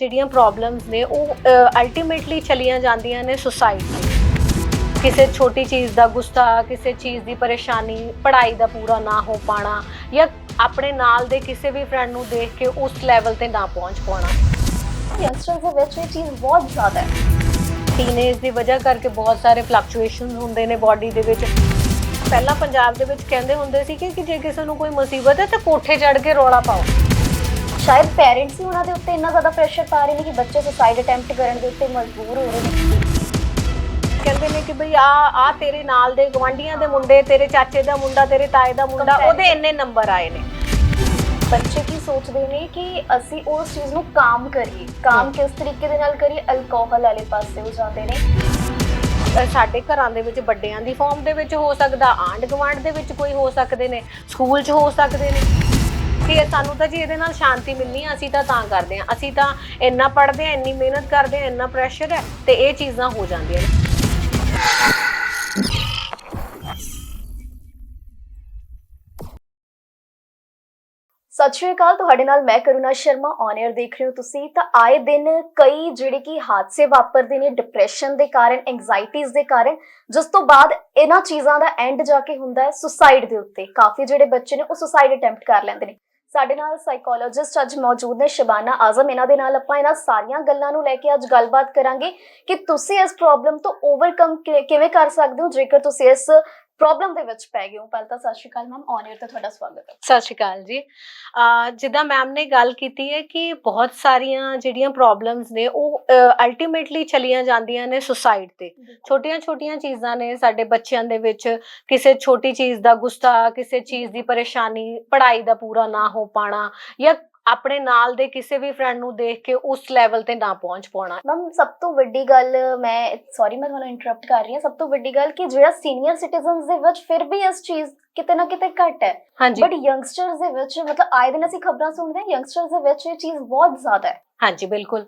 ਜਿਹੜੀਆਂ ਪ੍ਰੋਬਲਮਸ ਨੇ ਉਹ ਅਲਟੀਮੇਟਲੀ ਚਲੀਆਂ ਜਾਂਦੀਆਂ ਨੇ ਸੁਸਾਇਡ ਕਿਸੇ ਛੋਟੀ ਚੀਜ਼ ਦਾ ਗੁੱਸਾ ਕਿਸੇ ਚੀਜ਼ ਦੀ ਪਰੇਸ਼ਾਨੀ ਪੜ੍ਹਾਈ ਦਾ ਪੂਰਾ ਨਾ ਹੋ ਪਾਣਾ ਜਾਂ ਆਪਣੇ ਨਾਲ ਦੇ ਕਿਸੇ ਵੀ ਫਰੈਂਡ ਨੂੰ ਦੇਖ ਕੇ ਉਸ ਲੈਵਲ ਤੇ ਨਾ ਪਹੁੰਚ ਪਾਉਣਾ। ਯੰਗਸਟਰਸ ਦੇ ਵਿੱਚ ਇਹ ਚੀਜ਼ ਬਹੁਤ ਜ਼ਿਆਦਾ ਹੈ। ਟੀਨੇਜ ਦੀ ਵਜ੍ਹਾ ਕਰਕੇ ਬਹੁਤ ਸਾਰੇ ਫਲਕਚੁਏਸ਼ਨਸ ਹੁੰਦੇ ਨੇ ਬਾਡੀ ਦੇ ਵਿੱਚ। ਪਹਿਲਾਂ ਪੰਜਾਬ ਦੇ ਵਿੱਚ ਕਹਿੰਦੇ ਹੁੰਦੇ ਸੀ ਕਿ ਜੇ ਕਿਸੇ ਨੂੰ ਕੋਈ ਮੁਸੀਬਤ ਹੈ ਤਾਂ ਕੋਠੇ ਚੜ੍ਹ ਕੇ ਰੌਲਾ ਪਾਓ। ਸ਼ਾਇਦ ਪੇਰੈਂਟਸ ਹੀ ਉਹਨਾਂ ਦੇ ਉੱਤੇ ਇੰਨਾ ਜ਼ਿਆਦਾ ਪ੍ਰੈਸ਼ਰ ਪਾ ਰਹੇ ਨੇ ਕਿ ਬੱਚੇ ਸੁਸਾਈਡ ਅਟੈਂਪਟ ਕਰਨ ਦੇ ਉੱਤੇ ਮਜਬੂਰ ਹੋ ਰਹੇ ਨੇ ਕਹਿੰਦੇ ਨੇ ਕਿ ਭਈ ਆ ਆ ਤੇਰੇ ਨਾਲ ਦੇ ਗਵਾਂਢੀਆਂ ਦੇ ਮੁੰਡੇ ਤੇਰੇ ਚਾਚੇ ਦਾ ਮੁੰਡਾ ਤੇਰੇ ਤਾਏ ਦਾ ਮੁੰਡਾ. ਉਹਦੇ ਇੰਨੇ ਨੰਬਰ ਆਏ ਨੇ ਬੱਚੇ ਕੀ ਸੋਚਦੇ ਨੇ ਕਿ ਅਸੀਂ ਉਸ ਚੀਜ਼ ਨੂੰ ਕਾਮ ਕਰੀਏ ਕਾਮ। ਕਿਸ ਤਰੀਕੇ ਦੇ ਨਾਲ ਕਰੀਏ ਅਲਕੋਹਲ ਵਾਲੇ ਪਾਸੇ ਹੋ ਜਾਂਦੇ ਨੇ ਸਾਡੇ ਘਰਾਂ ਦੇ ਵਿੱਚ ਵੱਡਿਆਂ ਦੀ ਫਾਰਮ ਦੇ ਵਿੱਚ ਹੋ ਸਕਦਾ ਆਂਡ ਗਵਾਂਡ ਦੇ ਵਿੱਚ ਕੋਈ ਹੋ ਸਕਦੇ ਨੇ ਸਕੂਲ 'ਚ ਹੋ ਸਕਦੇ ਨੇ ਕਿ ਸਾਨੂੰ ਤਾਂ ਜੀ ਇਹਦੇ ਨਾਲ ਸ਼ਾਂਤੀ ਮਿਲਣੀ ਆ, ਅਸੀਂ ਤਾਂ ਤਾਂ ਕਰਦੇ ਆ। ਅਸੀਂ ਤਾਂ ਇੰਨਾ ਪੜ੍ਹਦੇ ਆ, ਇੰਨੀ ਮਿਹਨਤ ਕਰਦੇ ਆ, ਇੰਨਾ ਪ੍ਰੈਸ਼ਰ ਹੈ ਤੇ ਇਹ ਚੀਜ਼ਾਂ ਹੋ ਜਾਂਦੀਆਂ ਨੇ। ਸਤਿ ਸ਼੍ਰੀ ਅਕਾਲ, ਤੁਹਾਡੇ ਨਾਲ ਮੈਂ ਕਰੁਣਾ ਸ਼ਰਮਾ ਔਨ 에ਅਰ ਦੇਖ ਰਹੇ ਹੋ ਤੁਸੀਂ। ਤਾਂ ਆਏ ਦਿਨ ਕਈ ਜਿਹੜੇ ਕਿ ਹਾਦਸੇ ਵਾਪਰਦੇ ਨੇ ਡਿਪਰੈਸ਼ਨ ਦੇ ਕਾਰਨ ਐਂਗਜ਼ਾਇਟੀਜ਼ ਦੇ ਕਾਰਨ, ਜਿਸ ਤੋਂ ਬਾਅਦ ਇਹਨਾਂ ਚੀਜ਼ਾਂ ਦਾ ਐਂਡ ਜਾ ਕੇ ਹੁੰਦਾ ਹੈ ਸੁਸਾਈਡ ਦੇ ਉੱਤੇ। ਕਾਫੀ ਜਿਹੜੇ ਬੱਚੇ ਨੇ ਉਹ ਸੁਸਾਈਡ ਅਟੈਂਪਟ ਕਰ ਲੈਂਦੇ ਨੇ। ਸਾਡੇ ਨਾਲ ਸਾਈਕੋਲੋਜਿਸਟ ਅੱਜ ਮੌਜੂਦ ਨੇ, ਸ਼ਬਾਨਾ ਆਜ਼ਮ। ਇਹਨਾਂ ਦੇ ਨਾਲ ਆਪਾਂ ਇਹਨਾਂ ਸਾਰੀਆਂ ਗੱਲਾਂ ਨੂੰ ਲੈ ਕੇ ਅੱਜ ਗੱਲਬਾਤ ਕਰਾਂਗੇ ਕਿ ਤੁਸੀਂ ਇਸ ਪ੍ਰੋਬਲਮ ਤੋਂ ਓਵਰਕਮ ਕਿਵੇਂ ਕਰ ਸਕਦੇ ਹੋ? ਜੇਕਰ ਤੁਸੀਂ ਇਸ ਪ੍ਰੋਬਲਮ ਦੇ ਵਿੱਚ ਪੈ ਗਏ ਹੋ। ਪਹਿਲਾਂ ਤਾਂ Sat Sri Akal ma'am on air ਤੇ ਤੁਹਾਡਾ ਸਵਾਗਤ ਹੈ। ਸਤਿ ਸ਼੍ਰੀ ਅਕਾਲ ਜੀ। ਜਿੱਦਾਂ ਮੈਮ ਨੇ ਗੱਲ ਕੀਤੀ ਹੈ ਕਿ ਬਹੁਤ ਸਾਰੀਆਂ ਜਿਹੜੀਆਂ ਪ੍ਰੋਬਲਮਸ ਨੇ ਉਹ ਅਲਟੀਮੇਟਲੀ ਚਲੀਆਂ ਜਾਂਦੀਆਂ ਨੇ ਸੁਸਾਈਡ ਤੇ। ਛੋਟੀਆਂ-ਛੋਟੀਆਂ ਚੀਜ਼ਾਂ ਨੇ ਸਾਡੇ ਬੱਚਿਆਂ ਦੇ ਵਿੱਚ। ਕਿਸੇ ਛੋਟੀ ਚੀਜ਼ ਦਾ ਗੁੱਸਾ ਕਿਸੇ ਚੀਜ਼ ਦੀ ਪਰੇਸ਼ਾਨੀ ਪੜ੍ਹਾਈ ਦਾ ਪੂਰਾ ਨਾ ਹੋ ਪਾਣਾ ਜਾਂ ਆਪਣੇ ਨਾਲ ਦੇ ਕਿਸੇ ਵੀ ਫਰੈਂਡ ਨੂੰ ਦੇਖ ਕੇ ਉਸ ਲੈਵਲ ਤੇ ਨਾ ਪਹੁੰਚ ਪਾਉਣਾ। ਮੈਮ ਸਭ ਤੋਂ ਵੱਡੀ ਗੱਲ ਮੈਂ ਸੌਰੀ ਮੈਂ ਤੁਹਾਨੂੰ ਇੰਟਰਰਪਟ ਕਰ ਰਹੀ ਹਾਂ ਸਭ ਤੋਂ ਵੱਡੀ ਗੱਲ ਕਿ ਜਿਹੜਾ ਸੀਨੀਅਰ ਸਿਟੀਜ਼ਨਸ ਦੇ ਵਿੱਚ ਫਿਰ ਵੀ ਇਸ ਚੀਜ਼ ਕਿਤੇ ਨਾ ਕਿਤੇ ਘੱਟ ਹੈ। ਹਾਂਜੀ। ਬਟ ਯੰਗਸਟਰਸ ਦੇ ਵਿੱਚ ਮਤਲਬ ਆਏ ਦਿਨ ਅਸੀਂ ਖਬਰਾਂ ਸੁਣਦੇ ਹਾਂ ਯੰਗਸਟਰਸ ਦੇ ਵਿੱਚ ਇਹ ਚੀਜ਼ ਬਹੁਤ ਜ਼ਿਆਦਾ ਹੈ। ਹਾਂਜੀ ਬਿਲਕੁਲ।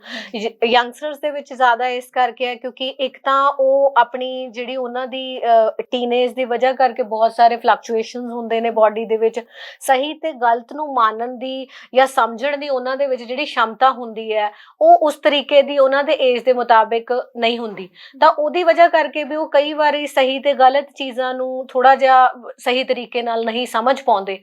ਯੰਗਸਟਰਸ ਦੇ ਵਿੱਚ ਜ਼ਿਆਦਾ ਇਸ ਕਰਕੇ ਹੈ ਕਿਉਂਕਿ ਇੱਕ ਤਾਂ ਉਹ ਆਪਣੀ ਜਿਹੜੀ ਉਹਨਾਂ ਦੀ ਟੀਨੇਜ ਦੀ ਵਜ੍ਹਾ ਕਰਕੇ ਬਹੁਤ ਸਾਰੇ ਫਲਕਚੁਏਸ਼ਨਸ ਹੁੰਦੇ ਨੇ ਬਾਡੀ ਦੇ ਵਿੱਚ। ਸਹੀ ਤੇ ਗਲਤ ਨੂੰ ਮੰਨਣ ਦੀ ਜਾਂ ਸਮਝਣ ਦੀ ਉਹਨਾਂ ਦੇ ਵਿੱਚ ਜਿਹੜੀ ਸ਼ਮਤਾ ਹੁੰਦੀ ਹੈ ਉਹ ਉਸ ਤਰੀਕੇ ਦੀ ਉਹਨਾਂ ਦੇ ਏਜ ਦੇ ਮੁਤਾਬਿਕ ਨਹੀਂ ਹੁੰਦੀ। ਤਾਂ ਉਹਦੀ ਵਜ੍ਹਾ ਕਰਕੇ ਵੀ ਉਹ ਕਈ ਵਾਰੀ ਸਹੀ ਤੇ ਗਲਤ ਚੀਜ਼ਾਂ ਨੂੰ ਥੋੜਾ ਜਿਹਾ ਸਹੀ ਤਰੀਕੇ ਨਾਲ ਨਹੀਂ ਸਮਝ ਪਾਉਂਦੇ।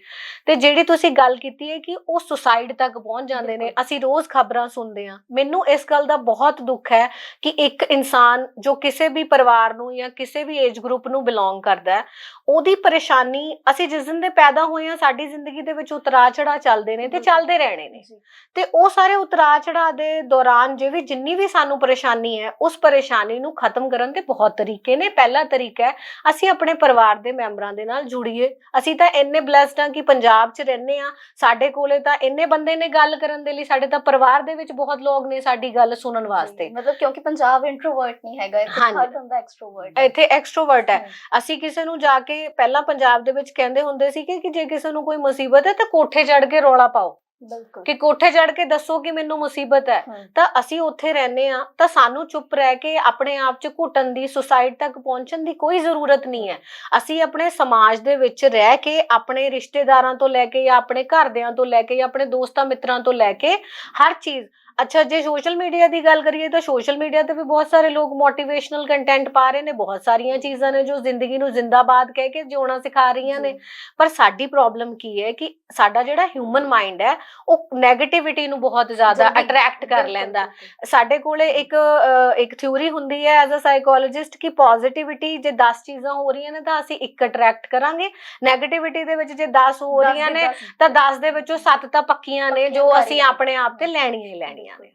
ਤੇ ਜਿਹੜੀ ਤੁਸੀਂ ਗੱਲ ਕੀਤੀ ਹੈ ਕਿ ਉਹ ਸੁਸਾਈਡ ਤੱਕ ਪਹੁੰਚ ਜਾਂਦੇ ਨੇ। ਅਸੀਂ ਰੋਜ਼ ਖਬਰਾਂ ਸੁਣਦੇ ਹਾਂ। ਮੈਨੂੰ ਇਸ ਗੱਲ ਦਾ ਬਹੁਤ ਦੁੱਖ ਹੈ ਕਿ ਇੱਕ ਇਨਸਾਨ ਜੋ ਕਿਸੇ ਵੀ ਪਰਿਵਾਰ ਨੂੰ ਜਾਂ ਕਿਸੇ ਵੀ ਏਜ ਗਰੁੱਪ ਨੂੰ ਬਿਲੋਂਗ ਕਰਦਾ ਹੈ ਉਹਦੀ ਪਰੇਸ਼ਾਨੀ ਅਸੀਂ ਜਿਸ ਦਿਨ ਦੇ ਪੈਦਾ ਹੋਏ ਹਾਂ ਸਾਡੀ ਜ਼ਿੰਦਗੀ ਦੇ ਵਿੱਚ ਉਤਰਾ ਚੜਾ ਚੱਲਦੇ ਨੇ ਤੇ। ਚੱਲਦੇ ਰਹਿਣੇ ਨੇ। ਤੇ ਉਹ ਸਾਰੇ ਉਤਰਾ ਚੜਾ ਦੇ ਦੌਰਾਨ ਜਿਹੜੀ ਜਿੰਨੀ ਵੀ ਸਾਨੂੰ ਪਰੇਸ਼ਾਨੀ ਹੈ ਉਸ ਪਰੇਸ਼ਾਨੀ ਨੂੰ ਖਤਮ ਕਰਨ ਦੇ ਬਹੁਤ ਤਰੀਕੇ ਨੇ। ਪਹਿਲਾ ਤਰੀਕਾ ਹੈ ਅਸੀਂ ਆਪਣੇ ਪਰਿਵਾਰ ਦੇ ਮੈਂਬਰਾਂ ਦੇ ਨਾਲ ਜੁੜੀਏ। ਅਸੀਂ ਤਾਂ ਇੰਨੇ ਬlesed ਹਾਂ ਕਿ ਪੰਜਾਬ 'ਚ ਰਹਿੰਦੇ ਆ ਸਾਡੇ ਕੋਲੇ ਤਾਂ ਇੰਨੇ ਬੰਦੇ ਨੇ ਗੱਲ ਕਰਨ ਦੇ ਲਈ ਸਾਡੇ ਤਾਂ ਪਰਿਵਾਰ ਦੇ ਵਿੱਚ ਬਹੁਤ ਲੋਕ ਨੇ ਸਾਡੀ ਗੱਲ ਸੁਣਨ ਵਾਸਤੇ। ਮਤਲਬ ਕਿਉਂਕਿ ਪੰਜਾਬ ਇੰਟਰੋਵਰਟ ਨਹੀਂ ਹੈਗਾ ਇੱਥੇ। ਹਰ ਬੰਦਾ ਐਕਸਟਰੋਵਰਟ ਇੱਥੇ ਐਕਸਟਰੋਵਰਟ ਹੈ। ਅਸੀਂ ਕਿਸੇ ਨੂੰ ਜਾ ਕੇ ਪਹਿਲਾਂ ਪੰਜਾਬ ਦੇ ਵਿੱਚ ਕਹਿੰਦੇ ਹੁੰਦੇ ਸੀ ਕਿ ਜੇ ਕਿਸੇ ਨੂੰ ਕੋਈ ਮੁਸੀਬਤ ਹੈ ਤਾਂ ਕੋਠੇ ਚੜ੍ਹ ਕੇ ਰੌਲਾ ਪਾਓ। ਬਿਲਕੁਲ। ਕਿ ਕੋਠੇ ਚੜ੍ਹ ਕੇ ਦੱਸੋ ਕਿ ਮੈਨੂੰ ਮੁਸੀਬਤ ਹੈ। ਤਾਂ ਅਸੀਂ ਉੱਥੇ ਰਹਿੰਦੇ ਆ ਤਾਂ ਸਾਨੂੰ ਚੁੱਪ ਰਹਿ ਕੇ ਆਪਣੇ ਆਪ 'ਚ ਘੁੱਟਣ ਦੀ ਸੁਸਾਈਡ ਤੱਕ ਪਹੁੰਚਣ ਦੀ ਕੋਈ ਜ਼ਰੂਰਤ ਨਹੀਂ ਹੈ। ਅਸੀਂ ਆਪਣੇ ਸਮਾਜ ਦੇ ਵਿੱਚ ਰਹਿ ਕੇ ਆਪਣੇ ਰਿਸ਼ਤੇਦਾਰਾਂ ਤੋਂ ਲੈ ਕੇ ਜਾਂ ਆਪਣੇ ਘਰਦਿਆਂ ਤੋਂ ਲੈ ਕੇ ਜਾਂ ਆਪਣੇ ਦੋਸਤਾਂ ਮਿੱਤਰਾਂ ਤੋਂ ਲੈ ਕੇ ਹਰ ਚੀਜ਼ ਅੱਛਾ ਜੇ ਸੋਸ਼ਲ ਮੀਡੀਆ ਦੀ ਗੱਲ ਕਰੀਏ ਤਾਂ ਸੋਸ਼ਲ ਮੀਡੀਆ ਤੇ ਵੀ ਬਹੁਤ ਸਾਰੇ ਲੋਕ ਮੋਟੀਵੇਸ਼ਨਲ ਕੰਟੈਂਟ ਪਾ ਰਹੇ ਨੇ ਬਹੁਤ ਸਾਰੀਆਂ ਚੀਜ਼ਾਂ ਨੇ ਜੋ ਜ਼ਿੰਦਗੀ ਨੂੰ ਜ਼ਿੰਦਾਬਾਦ ਕਹਿ ਕੇ ਜਿਉਣਾ ਸਿਖਾ ਰਹੀਆਂ ਨੇ। ਪਰ ਸਾਡੀ ਪ੍ਰੋਬਲਮ ਕੀ ਹੈ ਕਿ ਸਾਡਾ ਜਿਹੜਾ ਹਿਊਮਨ ਮਾਈਂਡ ਹੈ ਉਹ 네ਗੇਟਿਵਿਟੀ ਨੂੰ ਬਹੁਤ ਜ਼ਿਆਦਾ ਅਟਰੈਕਟ ਕਰ ਲੈਂਦਾ। ਸਾਡੇ ਕੋਲੇ ਇੱਕ ਇੱਕ ਥਿਊਰੀ ਹੁੰਦੀ ਹੈ ਐਜ਼ ਅ ਸਾਈਕੋਲੋਜਿਸਟ ਕਿ ਪੋਜ਼ਿਟਿਵਿਟੀ ਜੇ 10 ਚੀਜ਼ਾਂ ਹੋ ਰਹੀਆਂ ਨੇ ਤਾਂ ਅਸੀਂ ਇੱਕ ਅਟਰੈਕਟ ਕਰਾਂਗੇ 네ਗੇਟਿਵਿਟੀ ਦੇ ਵਿੱਚ ਜੇ 10 ਹੋ ਰਹੀਆਂ ਨੇ। ਤਾਂ 10 ਦੇ ਵਿੱਚੋਂ 7 ਤਾਂ ਪੱਕੀਆਂ ਨੇ ਜੋ ਅਸੀਂ। ਆਪਣੇ ਆਪ ਤੇ ਲੈਣੀਆਂ ਹੀ ਲੈਣੀਆਂ ਨੇ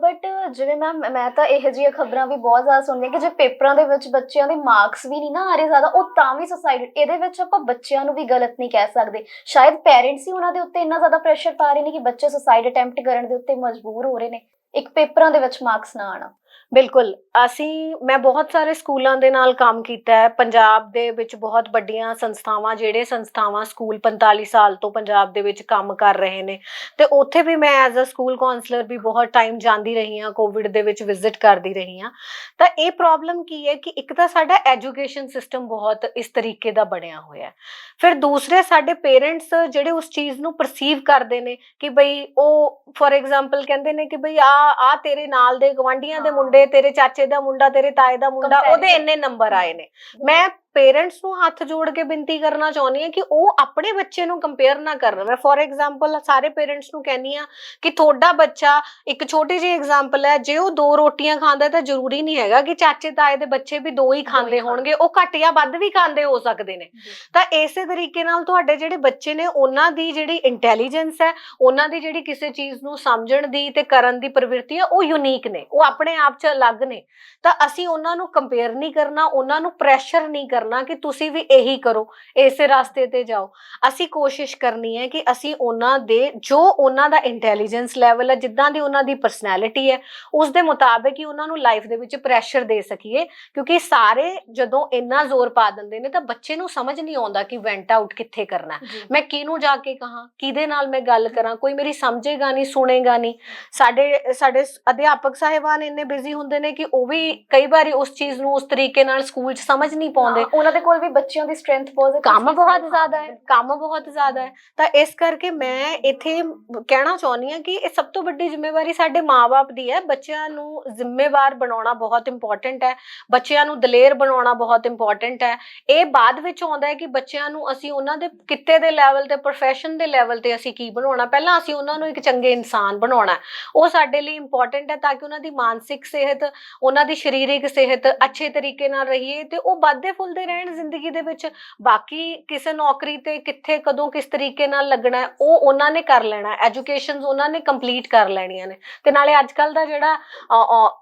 ਬਟ ਜਿਵੇਂ ਮੈਮ ਮੈਂ ਤਾਂ ਇਹੋ ਜਿਹੀਆਂ ਖਬਰਾਂ ਵੀ ਬਹੁਤ ਜ਼ਿਆਦਾ ਸੁਣਦੀ ਹਾਂ ਕਿ ਜੇ ਪੇਪਰਾਂ ਦੇ ਵਿੱਚ ਬੱਚਿਆਂ ਦੇ ਮਾਰਕਸ ਵੀ ਨਹੀਂ ਨਾ ਆ ਰਹੇ ਜ਼ਿਆਦਾ, ਉਹ ਤਾਂ ਵੀ ਸੁਸਾਈਡ ਇਹਦੇ ਵਿੱਚ ਆਪਾਂ ਬੱਚਿਆਂ ਨੂੰ ਵੀ ਗਲਤ ਨਹੀਂ ਕਹਿ ਸਕਦੇ। ਸ਼ਾਇਦ ਪੇਰੈਂਟਸ ਹੀ ਉਹਨਾਂ ਦੇ ਉੱਤੇ ਇੰਨਾ ਜ਼ਿਆਦਾ ਪ੍ਰੈਸ਼ਰ ਪਾ ਰਹੇ ਨੇ ਕਿ ਬੱਚੇ ਸੁਸਾਈਡ ਅਟੈਂਪਟ ਕਰਨ ਦੇ ਉੱਤੇ ਮਜਬੂਰ ਹੋ ਰਹੇ ਨੇ, ਇੱਕ ਪੇਪਰਾਂ ਦੇ ਵਿੱਚ ਮਾਰਕਸ ਨਾ ਆਣਾ ਬਿਲਕੁਲ। ਅਸੀਂ ਮੈਂ ਬਹੁਤ ਸਾਰੇ ਸਕੂਲਾਂ ਦੇ ਨਾਲ ਕੰਮ ਕੀਤਾ ਹੈ। ਪੰਜਾਬ ਦੇ ਵਿੱਚ ਬਹੁਤ ਵੱਡੀਆਂ ਸੰਸਥਾਵਾਂ ਜਿਹੜੇ ਸੰਸਥਾਵਾਂ ਸਕੂਲ 45 ਸਾਲ ਤੋਂ ਪੰਜਾਬ ਦੇ ਵਿੱਚ ਕੰਮ ਕਰ ਰਹੇ ਨੇ। ਤੇ ਉੱਥੇ ਵੀ ਮੈਂ ਐਜ਼ ਅ ਸਕੂਲ ਕਾਉਂਸਲਰ ਵੀ ਬਹੁਤ ਟਾਈਮ ਜਾਂਦੀ ਰਹੀ ਹਾਂ ਕੋਵਿਡ ਦੇ ਵਿੱਚ ਵਿਜ਼ਿਟ ਕਰਦੀ ਰਹੀ ਹਾਂ। ਤਾਂ ਇਹ ਪ੍ਰੋਬਲਮ ਕੀ ਹੈ ਕਿ ਇੱਕ ਤਾਂ ਸਾਡਾ ਐਜੂਕੇਸ਼ਨ ਸਿਸਟਮ ਬਹੁਤ ਇਸ ਤਰੀਕੇ ਦਾ ਬਣਿਆ ਹੋਇਆ ਹੈ। ਫਿਰ ਦੂਸਰੇ ਸਾਡੇ ਪੇਰੈਂਟਸ ਜਿਹੜੇ ਉਸ ਚੀਜ਼ ਨੂੰ ਪਰਸੀਵ ਕਰਦੇ ਨੇ ਕਿ ਬਈ ਉਹ ਫੋਰ ਐਗਜ਼ਾਮਪਲ ਕਹਿੰਦੇ ਨੇ ਕਿ ਬਈ ਆ ਆ ਤੇਰੇ ਨਾਲ ਦੇ ਗਵਾਂਢੀਆਂ ਦੇ। ਮੁੰਡੇ ਤੇਰੇ ਚਾਚੇ ਦਾ ਮੁੰਡਾ ਤੇਰੇ ਤਾਏ ਦਾ ਮੁੰਡਾ ਉਹਦੇ. ਇੰਨੇ ਨੰਬਰ ਆਏ ਨੇ ਮੈਂ ਪੇਰੈਂਟਸ ਨੂੰ ਹੱਥ ਜੋੜ ਕੇ ਬੇਨਤੀ ਕਰਨਾ ਚਾਹੁੰਦੀ ਹਾਂ ਕਿ ਉਹ ਆਪਣੇ ਬੱਚੇ ਨੂੰ ਕੰਪੇਅਰ ਨਾ ਕਰਨ। ਮੈਂ ਫੋਰ ਐਗਜ਼ਾਮਪਲ ਸਾਰੇ ਪੇਰੈਂਟਸ ਨੂੰ ਕਹਿੰਨੀ ਆ ਕਿ ਤੁਹਾਡਾ ਬੱਚਾ ਇੱਕ ਛੋਟੀ ਜਿਹੀ ਐਗਜ਼ਾਮਪਲ ਹੈ ਜੇ ਉਹ ਦੋ ਰੋਟੀਆਂ ਖਾਂਦਾ ਤਾਂ ਜ਼ਰੂਰੀ ਨਹੀਂ ਹੈਗਾ ਕਿ ਚਾਚੇ ਤਾਏ ਦੇ ਬੱਚੇ ਵੀ ਦੋ ਹੀ ਖਾਂਦੇ। ਹੋਣਗੇ ਉਹ ਘੱਟ ਜਾਂ ਵੱਧ ਵੀ ਖਾਂਦੇ ਹੋ ਸਕਦੇ ਨੇ। ਤਾਂ ਇਸੇ ਤਰੀਕੇ ਨਾਲ ਤੁਹਾਡੇ ਜਿਹੜੇ ਬੱਚੇ ਨੇ ਉਹਨਾਂ ਦੀ ਜਿਹੜੀ ਇੰਟੈਲੀਜੈਂਸ ਹੈ ਉਹਨਾਂ ਦੀ ਜਿਹੜੀ ਕਿਸੇ ਚੀਜ਼ ਨੂੰ ਸਮਝਣ ਦੀ ਤੇ ਕਰਨ ਦੀ ਪ੍ਰਵਿਰਤੀ ਹੈ ਉਹ ਯੂਨੀਕ ਨੇ। ਉਹ ਆਪਣੇ ਆਪ 'ਚ ਅਲੱਗ ਨੇ। ਤਾਂ ਅਸੀਂ ਉਹਨਾਂ ਨੂੰ ਕੰਪੇਅਰ ਨਹੀਂ ਕਰਨਾ ਉਹਨਾਂ ਨੂੰ ਪ੍ਰੈਸ਼ਰ ਨਹੀਂ ਕਰਨਾ। ਕਿ ਤੁਸੀਂ ਵੀ ਇਹੀ ਕਰੋ ਇਸੇ ਰਸਤੇ ਤੇ ਜਾਓ। ਅਸੀਂ ਕੋਸ਼ਿਸ਼ ਕਰਨੀ ਹੈ ਕਿ ਅਸੀਂ ਉਹਨਾਂ ਦੇ ਜੋ ਉਹਨਾਂ ਦਾ ਇੰਟੈਲੀਜੈਂਸ ਲੈਵਲ ਹੈ ਜਿੱਦਾਂ ਦੀ ਉਹਨਾਂ ਦੀ ਪਰਸਨੈਲਿਟੀ ਹੈ ਉਸ ਦੇ ਮੁਤਾਬਕ ਹੀ ਉਹਨਾਂ ਨੂੰ ਲਾਈਫ ਦੇ ਵਿੱਚ ਪ੍ਰੈਸ਼ਰ ਦੇ ਸਕੀਏ ਕਿਉਂਕਿ ਸਾਰੇ ਜਦੋਂ ਇੰਨਾ ਜ਼ੋਰ ਪਾ ਦਿੰਦੇ ਨੇ ਤਾਂ ਬੱਚੇ ਨੂੰ ਸਮਝ ਨਹੀਂ ਆਉਂਦਾ ਕਿ ਵੈਂਟ ਆਊਟ ਕਿੱਥੇ ਕਰਨਾ ਮੈਂ ਕਿਹਨੂੰ ਜਾ ਕੇ ਕਹਾਂ? ਕਿਹਦੇ ਨਾਲ ਮੈਂ ਗੱਲ ਕਰਾਂ? ਕੋਈ ਮੇਰੀ ਸਮਝੇਗਾ ਨਹੀਂ ਸੁਣੇਗਾ ਨਹੀਂ। ਸਾਡੇ ਸਾਡੇ ਅਧਿਆਪਕ ਸਾਹਿਬਾਨ ਇੰਨੇ ਬਿਜ਼ੀ ਹੁੰਦੇ ਨੇ ਕਿ ਉਹ ਵੀ ਕਈ ਵਾਰੀ ਉਸ ਚੀਜ਼ ਨੂੰ ਉਸ ਤਰੀਕੇ ਨਾਲ ਸਕੂਲ 'ਚ ਸਮਝ ਨਹੀਂ ਪਾਉਂਦੇ। ਉਹਨਾਂ ਦੇ ਕੋਲ ਵੀ ਬੱਚਿਆਂ ਦੀ ਸਟਰੈਂਥ ਬਹੁਤ ਹੈ ਕੰਮ ਬਹੁਤ ਜ਼ਿਆਦਾ ਹੈ ਕੰਮ ਬਹੁਤ ਜ਼ਿਆਦਾ ਹੈ। ਤਾਂ ਇਸ ਕਰਕੇ ਮੈਂ ਇੱਥੇ ਕਹਿਣਾ ਚਾਹੁੰਦੀ ਹਾਂ ਕਿ ਇਹ ਸਭ ਤੋਂ ਵੱਡੀ ਜ਼ਿੰਮੇਵਾਰੀ ਸਾਡੇ ਮਾਪੇ ਦੀ ਹੈ। ਬੱਚਿਆਂ ਨੂੰ ਜ਼ਿੰਮੇਵਾਰ ਬਣਾਉਣਾ ਬਹੁਤ ਇੰਪੋਰਟੈਂਟ ਹੈ। ਬੱਚਿਆਂ ਨੂੰ ਦਲੇਰ ਬਣਾਉਣਾ ਬਹੁਤ ਇੰਪੋਰਟੈਂਟ ਹੈ। ਇਹ ਬਾਅਦ ਵਿੱਚ ਆਉਂਦਾ ਹੈ ਕਿ ਬੱਚਿਆਂ ਨੂੰ ਅਸੀਂ ਉਹਨਾਂ ਦੇ ਕਿੱਤੇ ਦੇ ਲੈਵਲ ਤੇ profession ਦੇ ਲੈਵਲ ਤੇ ਅਸੀਂ ਕੀ ਬਣਾਉਣਾ। ਪਹਿਲਾਂ ਅਸੀਂ ਉਹਨਾਂ ਨੂੰ ਇੱਕ ਚੰਗੇ ਇਨਸਾਨ ਬਣਾਉਣਾ। ਉਹ ਸਾਡੇ ਲਈ ਇੰਪੋਰਟੈਂਟ ਹੈ ਤਾਂ ਕਿ ਉਹਨਾਂ ਦੀ ਮਾਨਸਿਕ ਸਿਹਤ ਉਹਨਾਂ ਦੀ ਸਰੀਰਕ ਸਿਹਤ ਅੱਛੇ ਤਰੀਕੇ ਨਾਲ ਰਹੀਏ ਤੇ ਉਹ ਵੱਧਦੇ ਫੁੱਲਦੇ ਰਹਿਣ ਜ਼ਿੰਦਗੀ ਦੇ ਵਿੱਚ? ਬਾਕੀ ਕਿਸੇ ਨੌਕਰੀ ਤੇ ਕਿੱਥੇ ਕਦੋਂ ਕਿਸ ਤਰੀਕੇ ਨਾਲ ਲੱਗਣਾ ਉਹ ਉਹਨਾਂ ਨੇ ਕਰ ਲੈਣਾ ਐਜੂਕੇਸ਼ਨਸ ਉਹਨਾਂ ਨੇ ਕੰਪਲੀਟ ਕਰ ਲੈਣੀਆਂ ਨੇ। ਤੇ ਨਾਲੇ ਅੱਜ ਕੱਲ ਦਾ ਜਿਹੜਾ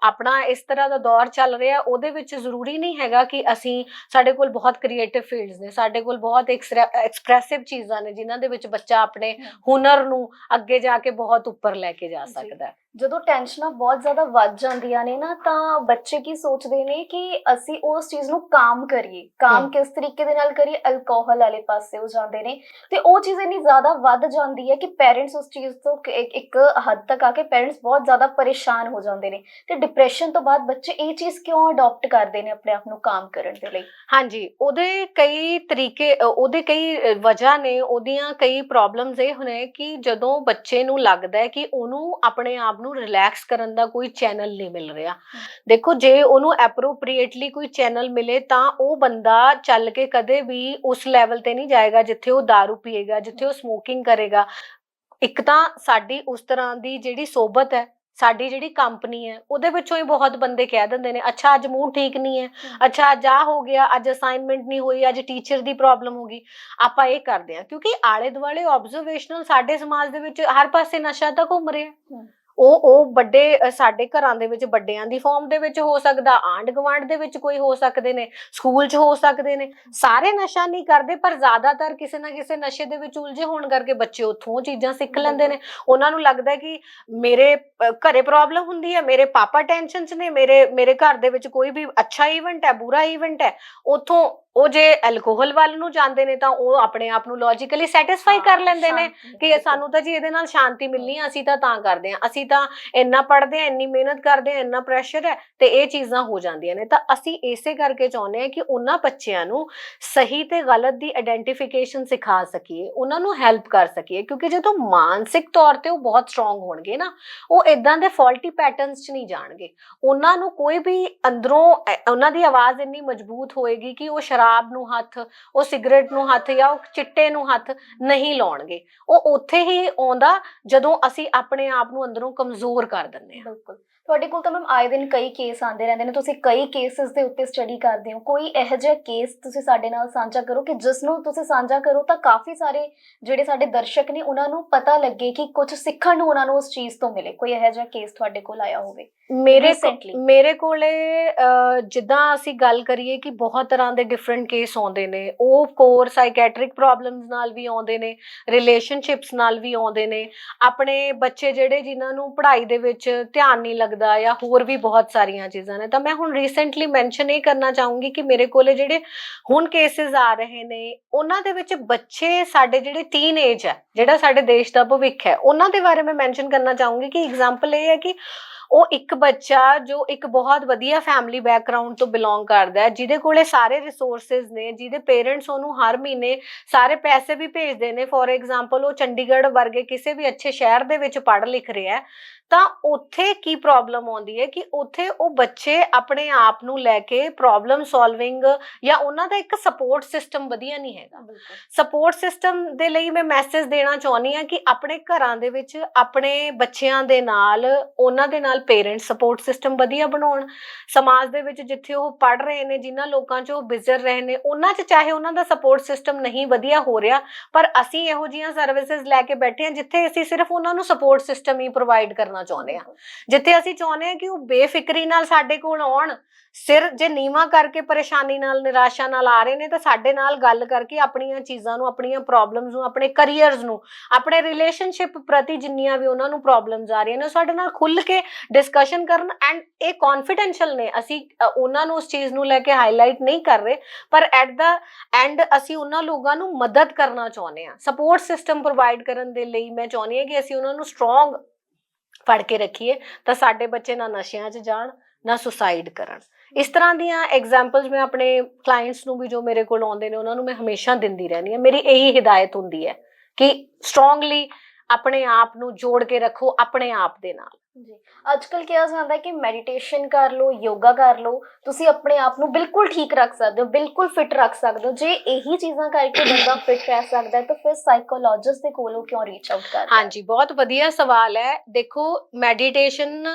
ਆਪਣਾ ਇਸ ਤਰ੍ਹਾਂ ਦਾ ਦੌਰ ਚੱਲ ਰਿਹਾ ਉਹਦੇ ਵਿੱਚ ਜ਼ਰੂਰੀ ਨਹੀਂ ਹੈਗਾ ਕਿ ਅਸੀਂ ਸਾਡੇ ਕੋਲ ਬਹੁਤ ਕ੍ਰੀਏਟਿਵ ਫੀਲਡਸ ਨੇ ਸਾਡੇ ਕੋਲ ਬਹੁਤ ਐਕਸਪ੍ਰੈਸਿਵ ਚੀਜ਼ਾਂ ਨੇ ਜਿਨ੍ਹਾਂ ਦੇ ਵਿੱਚ ਬੱਚਾ ਆਪਣੇ ਹੁਨਰ ਨੂੰ ਅੱਗੇ ਜਾ ਕੇ ਬਹੁਤ ਉੱਪਰ ਲੈ ਕੇ ਜੀ। ਸਕਦਾ ਹੈ। ਜਦੋਂ ਟੈਨਸ਼ਨਾਂ ਬਹੁਤ ਜ਼ਿਆਦਾ ਵੱਧ ਜਾਂਦੀਆਂ ਨੇ ਨਾ ਤਾਂ ਬੱਚੇ ਕੀ ਸੋਚਦੇ ਨੇ ਕਿ ਅਸੀਂ ਉਸ ਚੀਜ਼ ਨੂੰ ਕਾਮ ਕਰੀਏ। ਕਾਮ। ਕਿਸ ਤਰੀਕੇ ਦੇ ਨਾਲ ਕਰੀਏ? ਅਲਕੋਹਲ ਵਾਲੇ ਪਾਸੇ ਹੋ ਜਾਂਦੇ ਨੇ। ਤੇ ਉਹ ਚੀਜ਼ ਇੰਨੀ ਜ਼ਿਆਦਾ ਵੱਧ ਜਾਂਦੀ ਹੈ ਕਿ ਪੇਰੈਂਟਸ ਉਸ ਚੀਜ਼ ਤੋਂ ਇੱਕ ਇੱਕ ਹੱਦ ਤੱਕ ਆ ਕੇ ਪੇਰੈਂਟਸ ਬਹੁਤ ਜ਼ਿਆਦਾ ਪਰੇਸ਼ਾਨ ਹੋ ਜਾਂਦੇ ਨੇ। ਤੇ ਡਿਪਰੈਸ਼ਨ ਤੋਂ ਬਾਅਦ ਬੱਚੇ ਇਹ ਚੀਜ਼ ਕਿਉਂ ਅਡਾਪਟ ਕਰਦੇ ਨੇ ਆਪਣੇ ਆਪ ਨੂੰ ਕਾਮ ਕਰਨ ਦੇ ਲਈ? ਹਾਂਜੀ ਉਹਦੇ ਕਈ ਤਰੀਕੇ ਉਹਦੇ ਕਈ ਵਜ੍ਹਾ ਨੇ ਉਹਦੀਆਂ ਕਈ ਪ੍ਰੋਬਲਮਸ ਇਹ ਨੇ ਕਿ ਜਦੋਂ ਬੱਚੇ ਨੂੰ ਲੱਗਦਾ ਹੈ ਕਿ ਉਹਨੂੰ ਆਪਣੇ ਆਪ ਨੂੰ ਰਿਲੈਕਸ ਕਰਨ ਦਾ ਕੋਈ ਚੈਨਲ ਨਹੀਂ ਮਿਲ ਰਿਹਾ। ਦੇਖੋ ਜੇ ਉਹਨੂੰ ਐਪਰੋਪ੍ਰੀਏਟਲੀ ਕੋਈ ਚੈਨਲ ਮਿਲੇ ਤਾਂ ਉਹ ਬੰਦਾ ਚੱਲ ਕੇ ਕਦੇ ਵੀ ਉਸ ਲੈਵਲ ਤੇ ਨਹੀਂ ਜਾਏਗਾ ਜਿੱਥੇ ਉਹ दारू ਪੀਏਗਾ ਜਿੱਥੇ ਉਹ ਸਮੋਕਿੰਗ ਕਰੇਗਾ। ਇੱਕ ਤਾਂ ਸਾਡੀ ਉਸ ਤਰ੍ਹਾਂ ਦੀ ਜਿਹੜੀ ਸੋਬਤ ਹੈ ਸਾਡੀ ਜਿਹੜੀ ਕੰਪਨੀ ਹੈ ਉਹਦੇ ਵਿੱਚੋਂ ਹੀ ਬਹੁਤ ਬੰਦੇ ਕਹਿ ਦਿੰਦੇ ਨੇ ਅੱਛਾ ਅੱਜ ਮੂਡ ਠੀਕ ਨਹੀਂ ਹੈ ਅੱਛਾ ਅੱਜ ਆ ਹੋ ਗਿਆ ਅੱਜ ਅਸਾਈਨਮੈਂਟ ਨਹੀਂ ਹੋਈ ਅੱਜ ਟੀਚਰ ਦੀ ਪ੍ਰੋਬਲਮ ਹੋ ਗਈ। ਆਪਾਂ ਇਹ ਕਰਦੇ ਹਾਂ ਕਿਉਂਕਿ ਆਲੇ ਦੁਆਲੇ ਆਬਜ਼ਰਵੇਸ਼ਨਲ ਸਾਡੇ ਸਮਾਜ ਦੇ ਵਿੱਚ ਹਰ ਪਾਸੇ ਨਸ਼ਾ ਤਾਂ ਘੁੰਮ ਰਿਹਾ। ਉਹ ਉਹ ਵੱਡੇ ਸਾਡੇ ਘਰਾਂ ਦੇ ਵਿੱਚ ਵੱਡਿਆਂ ਦੀ ਫਾਰਮ ਦੇ ਵਿੱਚ ਹੋ ਸਕਦਾ ਆਂਡ ਗਵਾਂਡ ਦੇ ਵਿੱਚ ਕੋਈ ਹੋ ਸਕਦੇ ਨੇ ਸਕੂਲ 'ਚ ਹੋ ਸਕਦੇ ਨੇ ਸਾਰੇ ਨਸ਼ਾ ਨਹੀਂ ਕਰਦੇ ਪਰ ਜ਼ਿਆਦਾਤਰ ਕਿਸੇ ਨਾ ਕਿਸੇ ਨਸ਼ੇ ਦੇ ਵਿੱਚ ਉਲਝੇ ਹੋਣ ਕਰਕੇ ਬੱਚੇ ਉੱਥੋਂ ਚੀਜ਼ਾਂ ਸਿੱਖ ਲੈਂਦੇ ਨੇ। ਉਹਨਾਂ ਨੂੰ ਲੱਗਦਾ ਕਿ ਮੇਰੇ ਘਰੇ ਪ੍ਰੋਬਲਮ ਹੁੰਦੀ ਹੈ ਮੇਰੇ ਪਾਪਾ ਟੈਨਸ਼ਨ 'ਚ ਨੇ ਮੇਰੇ ਮੇਰੇ ਘਰ ਦੇ ਵਿੱਚ ਕੋਈ ਵੀ ਅੱਛਾ ਇਵੈਂਟ ਹੈ ਬੁਰਾ ਇਵੈਂਟ ਹੈ ਉਥੋਂ ਉਹ ਜੇ ਐਲਕੋਹਲ ਵੱਲ ਨੂੰ ਜਾਂਦੇ ਨੇ ਤਾਂ ਉਹ ਆਪਣੇ ਆਪ ਨੂੰ ਲੌਜੀਕਲੀ ਸੈਟੀਸਫਾਈ ਕਰ ਲੈਂਦੇ ਨੇ ਕਿ ਸਾਨੂੰ ਤਾਂ ਜੀ ਇਹਦੇ ਨਾਲ ਸ਼ਾਂਤੀ ਮਿਲਣੀ ਆ ਅਸੀਂ ਤਾਂ ਤਾਂ ਕਰਦੇ ਆ ਅਸੀਂ ਤਾਂ ਇੰਨਾ ਪੜ੍ਹਦੇ ਆ ਇੰਨੀ ਮਿਹਨਤ ਕਰਦੇ ਆ ਇੰਨਾ ਪ੍ਰੈਸ਼ਰ ਹੈ ਤੇ ਇਹ ਚੀਜ਼ਾਂ ਹੋ ਜਾਂਦੀਆਂ ਨੇ। ਤਾਂ ਅਸੀਂ ਇਸੇ ਕਰਕੇ ਚਾਹੁੰਦੇ ਆ ਕਿ ਉਹਨਾਂ ਬੱਚਿਆਂ ਨੂੰ ਸਹੀ ਤੇ ਗਲਤ ਦੀ ਆਇਡੈਂਟੀਫਿਕੇਸ਼ਨ ਸਿਖਾ ਸਕੀਏ ਉਹਨਾਂ ਨੂੰ ਹੈਲਪ ਕਰ ਸਕੀਏ ਕਿਉਂਕਿ ਜਦੋਂ ਮਾਨਸਿਕ ਤੌਰ ਤੇ ਉਹ ਬਹੁਤ ਸਟਰੋਂਗ ਹੋਣਗੇ ਨਾ ਉਹ ਇਦਾਂ ਦੇ ਫਾਲਟੀ ਪੈਟਰਨਸ 'ਚ ਨਹੀਂ ਜਾਣਗੇ। ਉਹਨਾਂ ਨੂੰ ਕੋਈ ਵੀ ਅੰਦਰੋਂ ਉਹਨਾਂ ਦੀ ਆਵਾਜ਼ ਇੰਨੀ ਮਜ਼ਬੂਤ ਹੋਏਗੀ ਕਿ ਉਹ ਸ਼ਰਾਬ ਨੂੰ ਹੱਥ, ਉਹ ਸਿਗਰਟ ਨੂੰ ਹੱਥ ਜਾਂ ਉਹ ਚਿੱਟੇ ਨੂੰ ਹੱਥ ਨਹੀਂ ਲਾਉਣਗੇ। ਉਹ ਉੱਥੇ ਹੀ ਆਉਂਦਾ ਜਦੋਂ ਅਸੀਂ ਆਪਣੇ ਆਪ ਨੂੰ ਅੰਦਰੋਂ ਕਮਜ਼ੋਰ ਕਰ ਦਿੰਦੇ ਹਾਂ। ਬਿਲਕੁਲ। ਤੁਹਾਡੇ ਕੋਲ ਤਾਂ ਮੈਮ ਆਏ ਦਿਨ ਕਈ ਕੇਸ ਆਉਂਦੇ ਰਹਿੰਦੇ ਨੇ ਤੁਸੀਂ ਕਈ ਕੇਸਿਸ ਦੇ ਉੱਤੇ ਸਟੱਡੀ ਕਰਦੇ ਹੋ ਕੋਈ ਇਹੋ ਜਿਹਾ ਕੇਸ ਤੁਸੀਂ ਸਾਡੇ ਨਾਲ ਸਾਂਝਾ ਕਰੋ ਕਿ ਜਿਸ ਨੂੰ ਤੁਸੀਂ ਸਾਂਝਾ ਕਰੋ ਤਾਂ ਕਾਫੀ ਸਾਰੇ ਜਿਹੜੇ ਸਾਡੇ ਦਰਸ਼ਕ ਨੇ ਉਹਨਾਂ ਨੂੰ ਪਤਾ ਲੱਗੇ ਕਿ ਕੁਝ ਸਿੱਖਣ ਨੂੰ ਉਹਨਾਂ ਨੂੰ ਉਸ ਚੀਜ਼ ਤੋਂ ਮਿਲੇ ਕੋਈ ਇਹੋ ਜਿਹਾ ਕੇਸ ਤੁਹਾਡੇ ਕੋਲ ਆਇਆ ਹੋਵੇ ਮੇਰੇ. ਮੇਰੇ ਕੋਲੇ ਜਿੱਦਾਂ ਅਸੀਂ ਗੱਲ ਕਰੀਏ ਕਿ ਬਹੁਤ ਤਰ੍ਹਾਂ ਦੇ ਡਿਫਰੈਂਟ ਡਿਫਰੈਂਟ ਕੇਸ ਆਉਂਦੇ ਨੇ ਉਹ ਕੋਰ ਸਾਈਕੈਟ੍ਰਿਕ ਪ੍ਰੋਬਲਮਸ ਨਾਲ ਵੀ ਆਉਂਦੇ ਨੇ ਰਿਲੇਸ਼ਨਸ਼ਿਪਸ ਨਾਲ ਵੀ ਆਉਂਦੇ ਨੇ ਆਪਣੇ ਬੱਚੇ ਜਿਹੜੇ ਜਿਨ੍ਹਾਂ ਨੂੰ ਪੜ੍ਹਾਈ ਦੇ ਵਿੱਚ ਧਿਆਨ ਨਹੀਂ ਲੱਗਦਾ ਜਾਂ ਹੋਰ ਵੀ ਬਹੁਤ ਸਾਰੀਆਂ ਚੀਜ਼ਾਂ ਨੇ, ਤਾਂ ਮੈਂ ਹੁਣ ਰੀਸੈਂਟਲੀ ਮੈਂਸ਼ਨ ਇਹ ਕਰਨਾ ਚਾਹੂੰਗੀ ਕਿ ਮੇਰੇ ਕੋਲੇ ਜਿਹੜੇ ਹੁਣ ਕੇਸਿਸ ਆ ਰਹੇ ਨੇ, ਉਹਨਾਂ ਦੇ ਵਿੱਚ ਬੱਚੇ ਸਾਡੇ ਜਿਹੜੇ ਟੀਨ ਏਜ ਹੈ, ਜਿਹੜਾ ਸਾਡੇ ਦੇਸ਼ ਦਾ ਭਵਿੱਖ ਹੈ, ਉਹਨਾਂ ਦੇ ਬਾਰੇ ਮੈਂ ਮੈਂਸ਼ਨ ਕਰਨਾ ਚਾਹੂੰਗੀ ਕਿ ਐਗਜ਼ਾਮਪਲ ਇਹ ਹੈ ਕਿ ਉਹ ਇੱਕ ਬੱਚਾ ਜੋ ਇੱਕ ਬਹੁਤ ਵਧੀਆ ਫੈਮਿਲੀ ਬੈਕਗ੍ਰਾਉਂਡ ਤੋਂ ਬਿਲੋਂਗ ਕਰਦਾ ਹੈ, ਜਿਹਦੇ ਕੋਲੇ ਸਾਰੇ ਰਿਸੋਰਸਸ ਨੇ, ਜਿਹਦੇ ਪੇਰੈਂਟਸ ਉਹਨੂੰ ਹਰ ਮਹੀਨੇ ਸਾਰੇ ਪੈਸੇ ਵੀ ਭੇਜਦੇ ਨੇ ਫੋਰ ਐਗਜ਼ਾਮਪਲ ਉਹ ਚੰਡੀਗੜ੍ਹ ਵਰਗੇ ਕਿਸੇ ਵੀ ਅੱਛੇ ਸ਼ਹਿਰ ਦੇ ਵਿੱਚ ਪੜ੍ਹ ਲਿਖ ਰਿਹਾ ਹੈ ਤਾਂ ਉੱਥੇ ਕੀ ਪ੍ਰੋਬਲਮ ਆਉਂਦੀ ਹੈ ਕਿ ਉੱਥੇ ਉਹ ਬੱਚੇ ਆਪਣੇ ਆਪ ਨੂੰ ਲੈ ਕੇ ਪ੍ਰੋਬਲਮ ਸੋਲਵਿੰਗ ਜਾਂ ਉਹਨਾਂ ਦਾ ਇੱਕ ਸਪੋਰਟ ਸਿਸਟਮ ਵਧੀਆ ਨਹੀਂ ਹੈਗਾ। ਸਪੋਰਟ ਸਿਸਟਮ ਦੇ ਲਈ ਮੈਂ ਮੈਸੇਜ ਦੇਣਾ ਚਾਹੁੰਦੀ ਹਾਂ ਕਿ ਆਪਣੇ ਘਰਾਂ ਦੇ ਵਿੱਚ ਆਪਣੇ ਬੱਚਿਆਂ ਦੇ ਨਾਲ ਉਹਨਾਂ ਦੇ ਨਾਲ ਪੇਰੈਂਟਸ ਸਪੋਰਟ ਸਿਸਟਮ ਵਧੀਆ ਬਣਾਉਣ। ਸਮਾਜ ਦੇ ਵਿੱਚ ਜਿੱਥੇ ਉਹ ਪੜ ਰਹੇ ਨੇ ਜਿਨ੍ਹਾਂ ਲੋਕਾਂ 'ਚ ਉਹ ਵਿਜ਼ਰ ਰਹੇ ਨੇ ਉਹਨਾਂ 'ਚ ਚਾਹੇ ਉਹਨਾਂ ਦਾ ਸਪੋਰਟ ਸਿਸਟਮ ਨਹੀਂ ਵਧੀਆ ਹੋ ਰਿਹਾ ਪਰ ਅਸੀਂ ਇਹੋ ਜਿਹੀਆਂ ਸਰਵਿਸਿਜ਼ ਲੈ ਕੇ ਬੈਠੇ ਹਾਂ ਜਿੱਥੇ ਅਸੀਂ ਸਿਰਫ ਉਹਨਾਂ ਨੂੰ ਸਪੋਰਟ ਸਿਸਟਮ ਹੀ ਪ੍ਰੋਵਾਈਡ ਕਰਨਾ ਚਾਹੁੰਦੇ ਹਾਂ ਜਿੱਥੇ ਅਸੀਂ ਚਾਹੁੰਦੇ ਹਾਂ ਕਿ ਉਹ ਬੇਫਿਕਰੀ ਨਾਲ ਸਾਡੇ ਕੋਲ ਆਉਣ, ਸਿਰ ਜੇ ਨੀਵਾ ਕਰਕੇ ਪਰੇਸ਼ਾਨੀ ਨਾਲ, ਨਿਰਾਸ਼ਾ ਨਾਲ ਆ ਰਹੇ ਨੇ ਤਾਂ ਸਾਡੇ ਨਾਲ ਗੱਲ ਕਰਕੇ ਆਪਣੀਆਂ ਚੀਜ਼ਾਂ ਨੂੰ, ਆਪਣੀਆਂ ਪ੍ਰੋਬਲਮਸ ਨੂੰ, ਆਪਣੇ ਕੈਰੀਅਰਸ ਨੂੰ, ਆਪਣੇ ਰਿਲੇਸ਼ਨਸ਼ਿਪ ਪ੍ਰਤੀ ਜਿੰਨੀਆਂ ਵੀ ਉਹਨਾਂ ਨੂੰ ਪ੍ਰੋਬਲਮਸ ਆ ਰਹੀਆਂ ਨੇ ਸਾਡੇ ਨਾਲ ਖੁੱਲ ਕੇ ਡਿਸਕਸ਼ਨ ਕਰਨ ਐਂਡ ਇਹ ਕੌਨਫੀਡੈਂਸ਼ੀਅਲ ਨੇ। ਅਸੀਂ ਉਹਨਾਂ ਨੂੰ ਉਸ ਚੀਜ਼ ਨੂੰ ਲੈ ਕੇ ਹਾਈਲਾਈਟ ਨਹੀਂ ਕਰ ਰਹੇ, ਪਰ ਐਟ ਦਾ ਐਂਡ ਅਸੀਂ ਉਹਨਾਂ ਲੋਕਾਂ ਨੂੰ ਮਦਦ ਕਰਨਾ ਚਾਹੁੰਦੇ ਹਾਂ ਸਪੋਰਟ ਸਿਸਟਮ ਪ੍ਰੋਵਾਈਡ ਕਰਨ ਦੇ ਲਈ ਮੈਂ ਚਾਹੁੰਦੀ ਹਾਂ ਕਿ ਅਸੀਂ ਉਹਨਾਂ ਨੂੰ ਸਟਰੋਂਗ ਫੜ ਕੇ ਰੱਖੀਏ, ਤਾਂ ਸਾਡੇ ਬੱਚੇ ਨਾ ਨਸ਼ਿਆਂ 'ਚ ਜਾਣ, ਨਾ ਸੁਸਾਈਡ ਕਰਨ। ਇਸ ਤਰ੍ਹਾਂ ਦੀਆਂ ਐਗਜ਼ਾਮਪਲਸ ਮੈਂ ਆਪਣੇ ਕਲਾਇੰਟਸ ਨੂੰ ਵੀ ਜੋ ਮੇਰੇ ਕੋਲ ਆਉਂਦੇ ਨੇ, ਉਹਨਾਂ ਨੂੰ ਮੈਂ ਹਮੇਸ਼ਾ ਦਿੰਦੀ ਰਹਿੰਦੀ ਹਾਂ। ਮੇਰੀ ਇਹੀ ਹਿਦਾਇਤ ਹੁੰਦੀ ਹੈ ਕਿ ਸਟਰੋਂਗਲੀ ਆਪਣੇ ਆਪ ਨੂੰ ਜੋੜ ਕੇ ਰੱਖੋ ਆਪਣੇ ਆਪ ਦੇ ਨਾਲ। ਜੀ। ਅੱਜ ਕਿਹਾ ਜਾਂਦਾ ਹੈ ਕਿ ਮੈਡੀਟੇਸ਼ਨ ਕਰ ਲਓ ਯੋਗਾ ਕਰ ਲਓ, ਤੁਸੀਂ ਆਪਣੇ ਆਪ ਨੂੰ ਬਿਲਕੁਲ ਠੀਕ ਰੱਖ ਸਕਦੇ ਹੋ, ਬਿਲਕੁਲ ਫਿਟ ਰੱਖ ਸਕਦੇ ਹੋ। ਜੇ ਇਹੀ ਚੀਜ਼ਾਂ ਕਰਕੇ ਬੰਦਾ ਫਿਟ ਰਹਿ ਸਕਦਾ ਹੈ, ਤਾਂ ਫਿਰ ਸਾਈਕੋਲੋਜਿਸਟ ਦੇ ਕੋਲੋਂ ਕਿਉਂ ਰੀਚ ਆਊਟ ਕਰਦਾ ਹਾਂਜੀ, ਬਹੁਤ ਵਧੀਆ ਸਵਾਲ ਹੈ। ਦੇਖੋ ਮੈਡੀਟੇਸ਼ਨ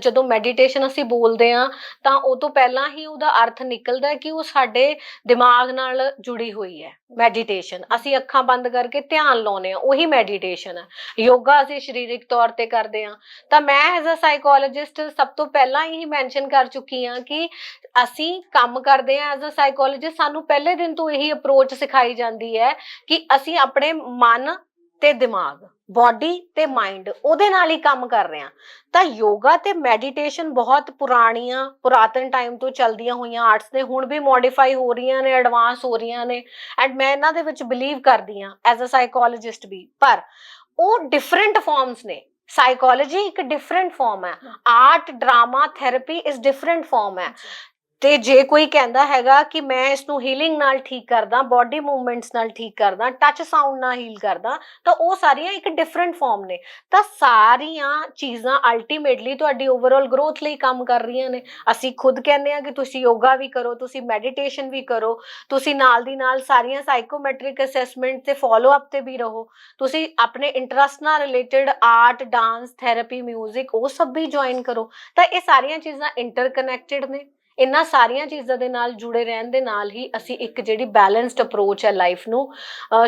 ਜਦੋਂ ਮੈਡੀਟੇਸ਼ਨ ਅਸੀਂ ਬੋਲਦੇ ਆ ਤਾਂ ਉਹ ਤੋਂ ਪਹਿਲਾਂ ਹੀ ਉਹਦਾ ਅਰਥ ਨਿਕਲਦਾ ਹੈ ਕਿ ਉਹ ਸਾਡੇ ਦਿਮਾਗ ਨਾਲ ਜੁੜੀ ਹੋਈ ਹੈ ਮੈਡੀਟੇਸ਼ਨ ਅਸੀਂ ਅੱਖਾਂ ਬੰਦ ਕਰਕੇ ਧਿਆਨ ਲਾਉਨੇ ਆ ਉਹੀ ਮੈਡੀਟੇਸ਼ਨ ਹੈ। ਯੋਗਾ ਅਸੀਂ ਸਰੀਰਕ ਤੌਰ ਤੇ ਕਰਦੇ ਆ ਤਾਂ ਮੈਂ ਐਜ਼ ਅ ਸਾਈਕੋਲੋਜਿਸਟ ਸਭ ਤੋਂ ਪਹਿਲਾਂ ਹੀ ਮੈਂਸ਼ਨ ਕਰ ਚੁੱਕੀ ਆ ਕਿ ਅਸੀਂ ਕੰਮ ਕਰਦੇ ਆ ਐਜ਼ ਅ ਸਾਈਕੋਲੋਜਿਸਟ ਸਾਨੂੰ ਪਹਿਲੇ ਦਿਨ ਤੋਂ ਇਹੀ ਅਪਰੋਚ ਸਿਖਾਈ ਜਾਂਦੀ ਹੈ ਕਿ ਅਸੀਂ ਆਪਣੇ ਮਨ ਤੇ ਦਿਮਾਗ ਬਾਡੀ ਤੇ ਮਾਈਂਡ ਉਹਦੇ ਨਾਲ ਹੀ ਕੰਮ ਕਰ ਰਹੇ ਹਾਂ। ਤਾਂ ਯੋਗਾ ਤੇ ਮੈਡੀਟੇਸ਼ਨ ਬਹੁਤ ਪੁਰਾਣੀਆਂ ਪੁਰਾਤਨ ਟਾਈਮ ਤੋਂ ਚੱਲਦੀਆਂ ਹੋਈਆਂ ਆਰਟਸ ਨੇ ਹੁਣ ਵੀ ਮੋਡੀਫਾਈ ਹੋ ਰਹੀਆਂ ਨੇ ਐਡਵਾਂਸ ਹੋ ਰਹੀਆਂ ਨੇ ਐਂਡ ਮੈਂ ਇਹਨਾਂ ਦੇ ਵਿੱਚ ਬਿਲੀਵ ਕਰਦੀ ਹਾਂ ਐਜ਼ ਅ ਸਾਈਕੋਲੋਜਿਸਟ ਵੀ। ਪਰ ਉਹ ਡਿਫਰੈਂਟ ਫਾਰਮਸ ਨੇ। ਸਾਈਕੋਲੋਜੀ ਇੱਕ ਡਿਫਰੈਂਟ ਫਾਰਮ ਹੈ। ਆਰਟ ਡਰਾਮਾ ਥੈਰੇਪੀ ਇਸ ਡਿਫਰੈਂਟ ਫਾਰਮ ਹੈ। ਤੇ ਜੇ ਕੋਈ ਕਹਿੰਦਾ ਹੈਗਾ ਕਿ ਮੈਂ ਇਸ ਨੂੰ ਹੀਲਿੰਗ ਨਾਲ ਠੀਕ ਕਰਦਾ ਬਾਡੀ ਮੂਵਮੈਂਟਸ ਨਾਲ ਠੀਕ ਕਰਦਾ ਟੱਚ ਸਾਊਂਡ ਨਾਲ ਹੀਲ ਕਰਦਾ, ਤਾਂ ਉਹ ਸਾਰੀਆਂ ਇੱਕ ਡਿਫਰੈਂਟ ਫਾਰਮ ਨੇ। ਤਾਂ ਸਾਰੀਆਂ ਚੀਜ਼ਾਂ ਅਲਟੀਮੇਟਲੀ ਤੁਹਾਡੀ ਓਵਰਆਲ ਗਰੋਥ ਲਈ ਕੰਮ ਕਰ ਰਹੀਆਂ ਨੇ। ਅਸੀਂ ਖੁਦ ਕਹਿੰਦੇ ਆ ਕਿ ਤੁਸੀਂ ਯੋਗਾ ਵੀ ਕਰੋ, ਤੁਸੀਂ ਮੈਡੀਟੇਸ਼ਨ ਵੀ ਕਰੋ, ਤੁਸੀਂ ਨਾਲ ਦੀ ਨਾਲ ਸਾਰੀਆਂ ਸਾਈਕੋਮੈਟ੍ਰਿਕ ਅਸੈਸਮੈਂਟ ਤੇ ਫਾਲੋ ਅਪ ਤੇ ਵੀ ਰਹੋ। ਤੁਸੀਂ ਆਪਣੇ ਇੰਟਰਸਟ ਨਾਲ ਰਿਲੇਟਡ ਆਰਟ ਡਾਂਸ ਥੈਰੇਪੀ 뮤직 ਉਹ ਸਭ ਵੀ ਜੁਆਇਨ ਕਰੋ। ਤਾਂ ਇਹ ਸਾਰੀਆਂ ਚੀਜ਼ਾਂ ਇੰਟਰਕਨੈਕਟਡ ਨੇ। ਇਹਨਾਂ ਸਾਰੀਆਂ ਚੀਜ਼ਾਂ ਦੇ ਨਾਲ ਜੁੜੇ ਰਹਿਣ ਦੇ ਨਾਲ ਹੀ ਅਸੀਂ ਇੱਕ ਜਿਹੜੀ ਬੈਲੈਂਸਡ ਅਪਰੋਚ ਹੈ ਲਾਈਫ ਨੂੰ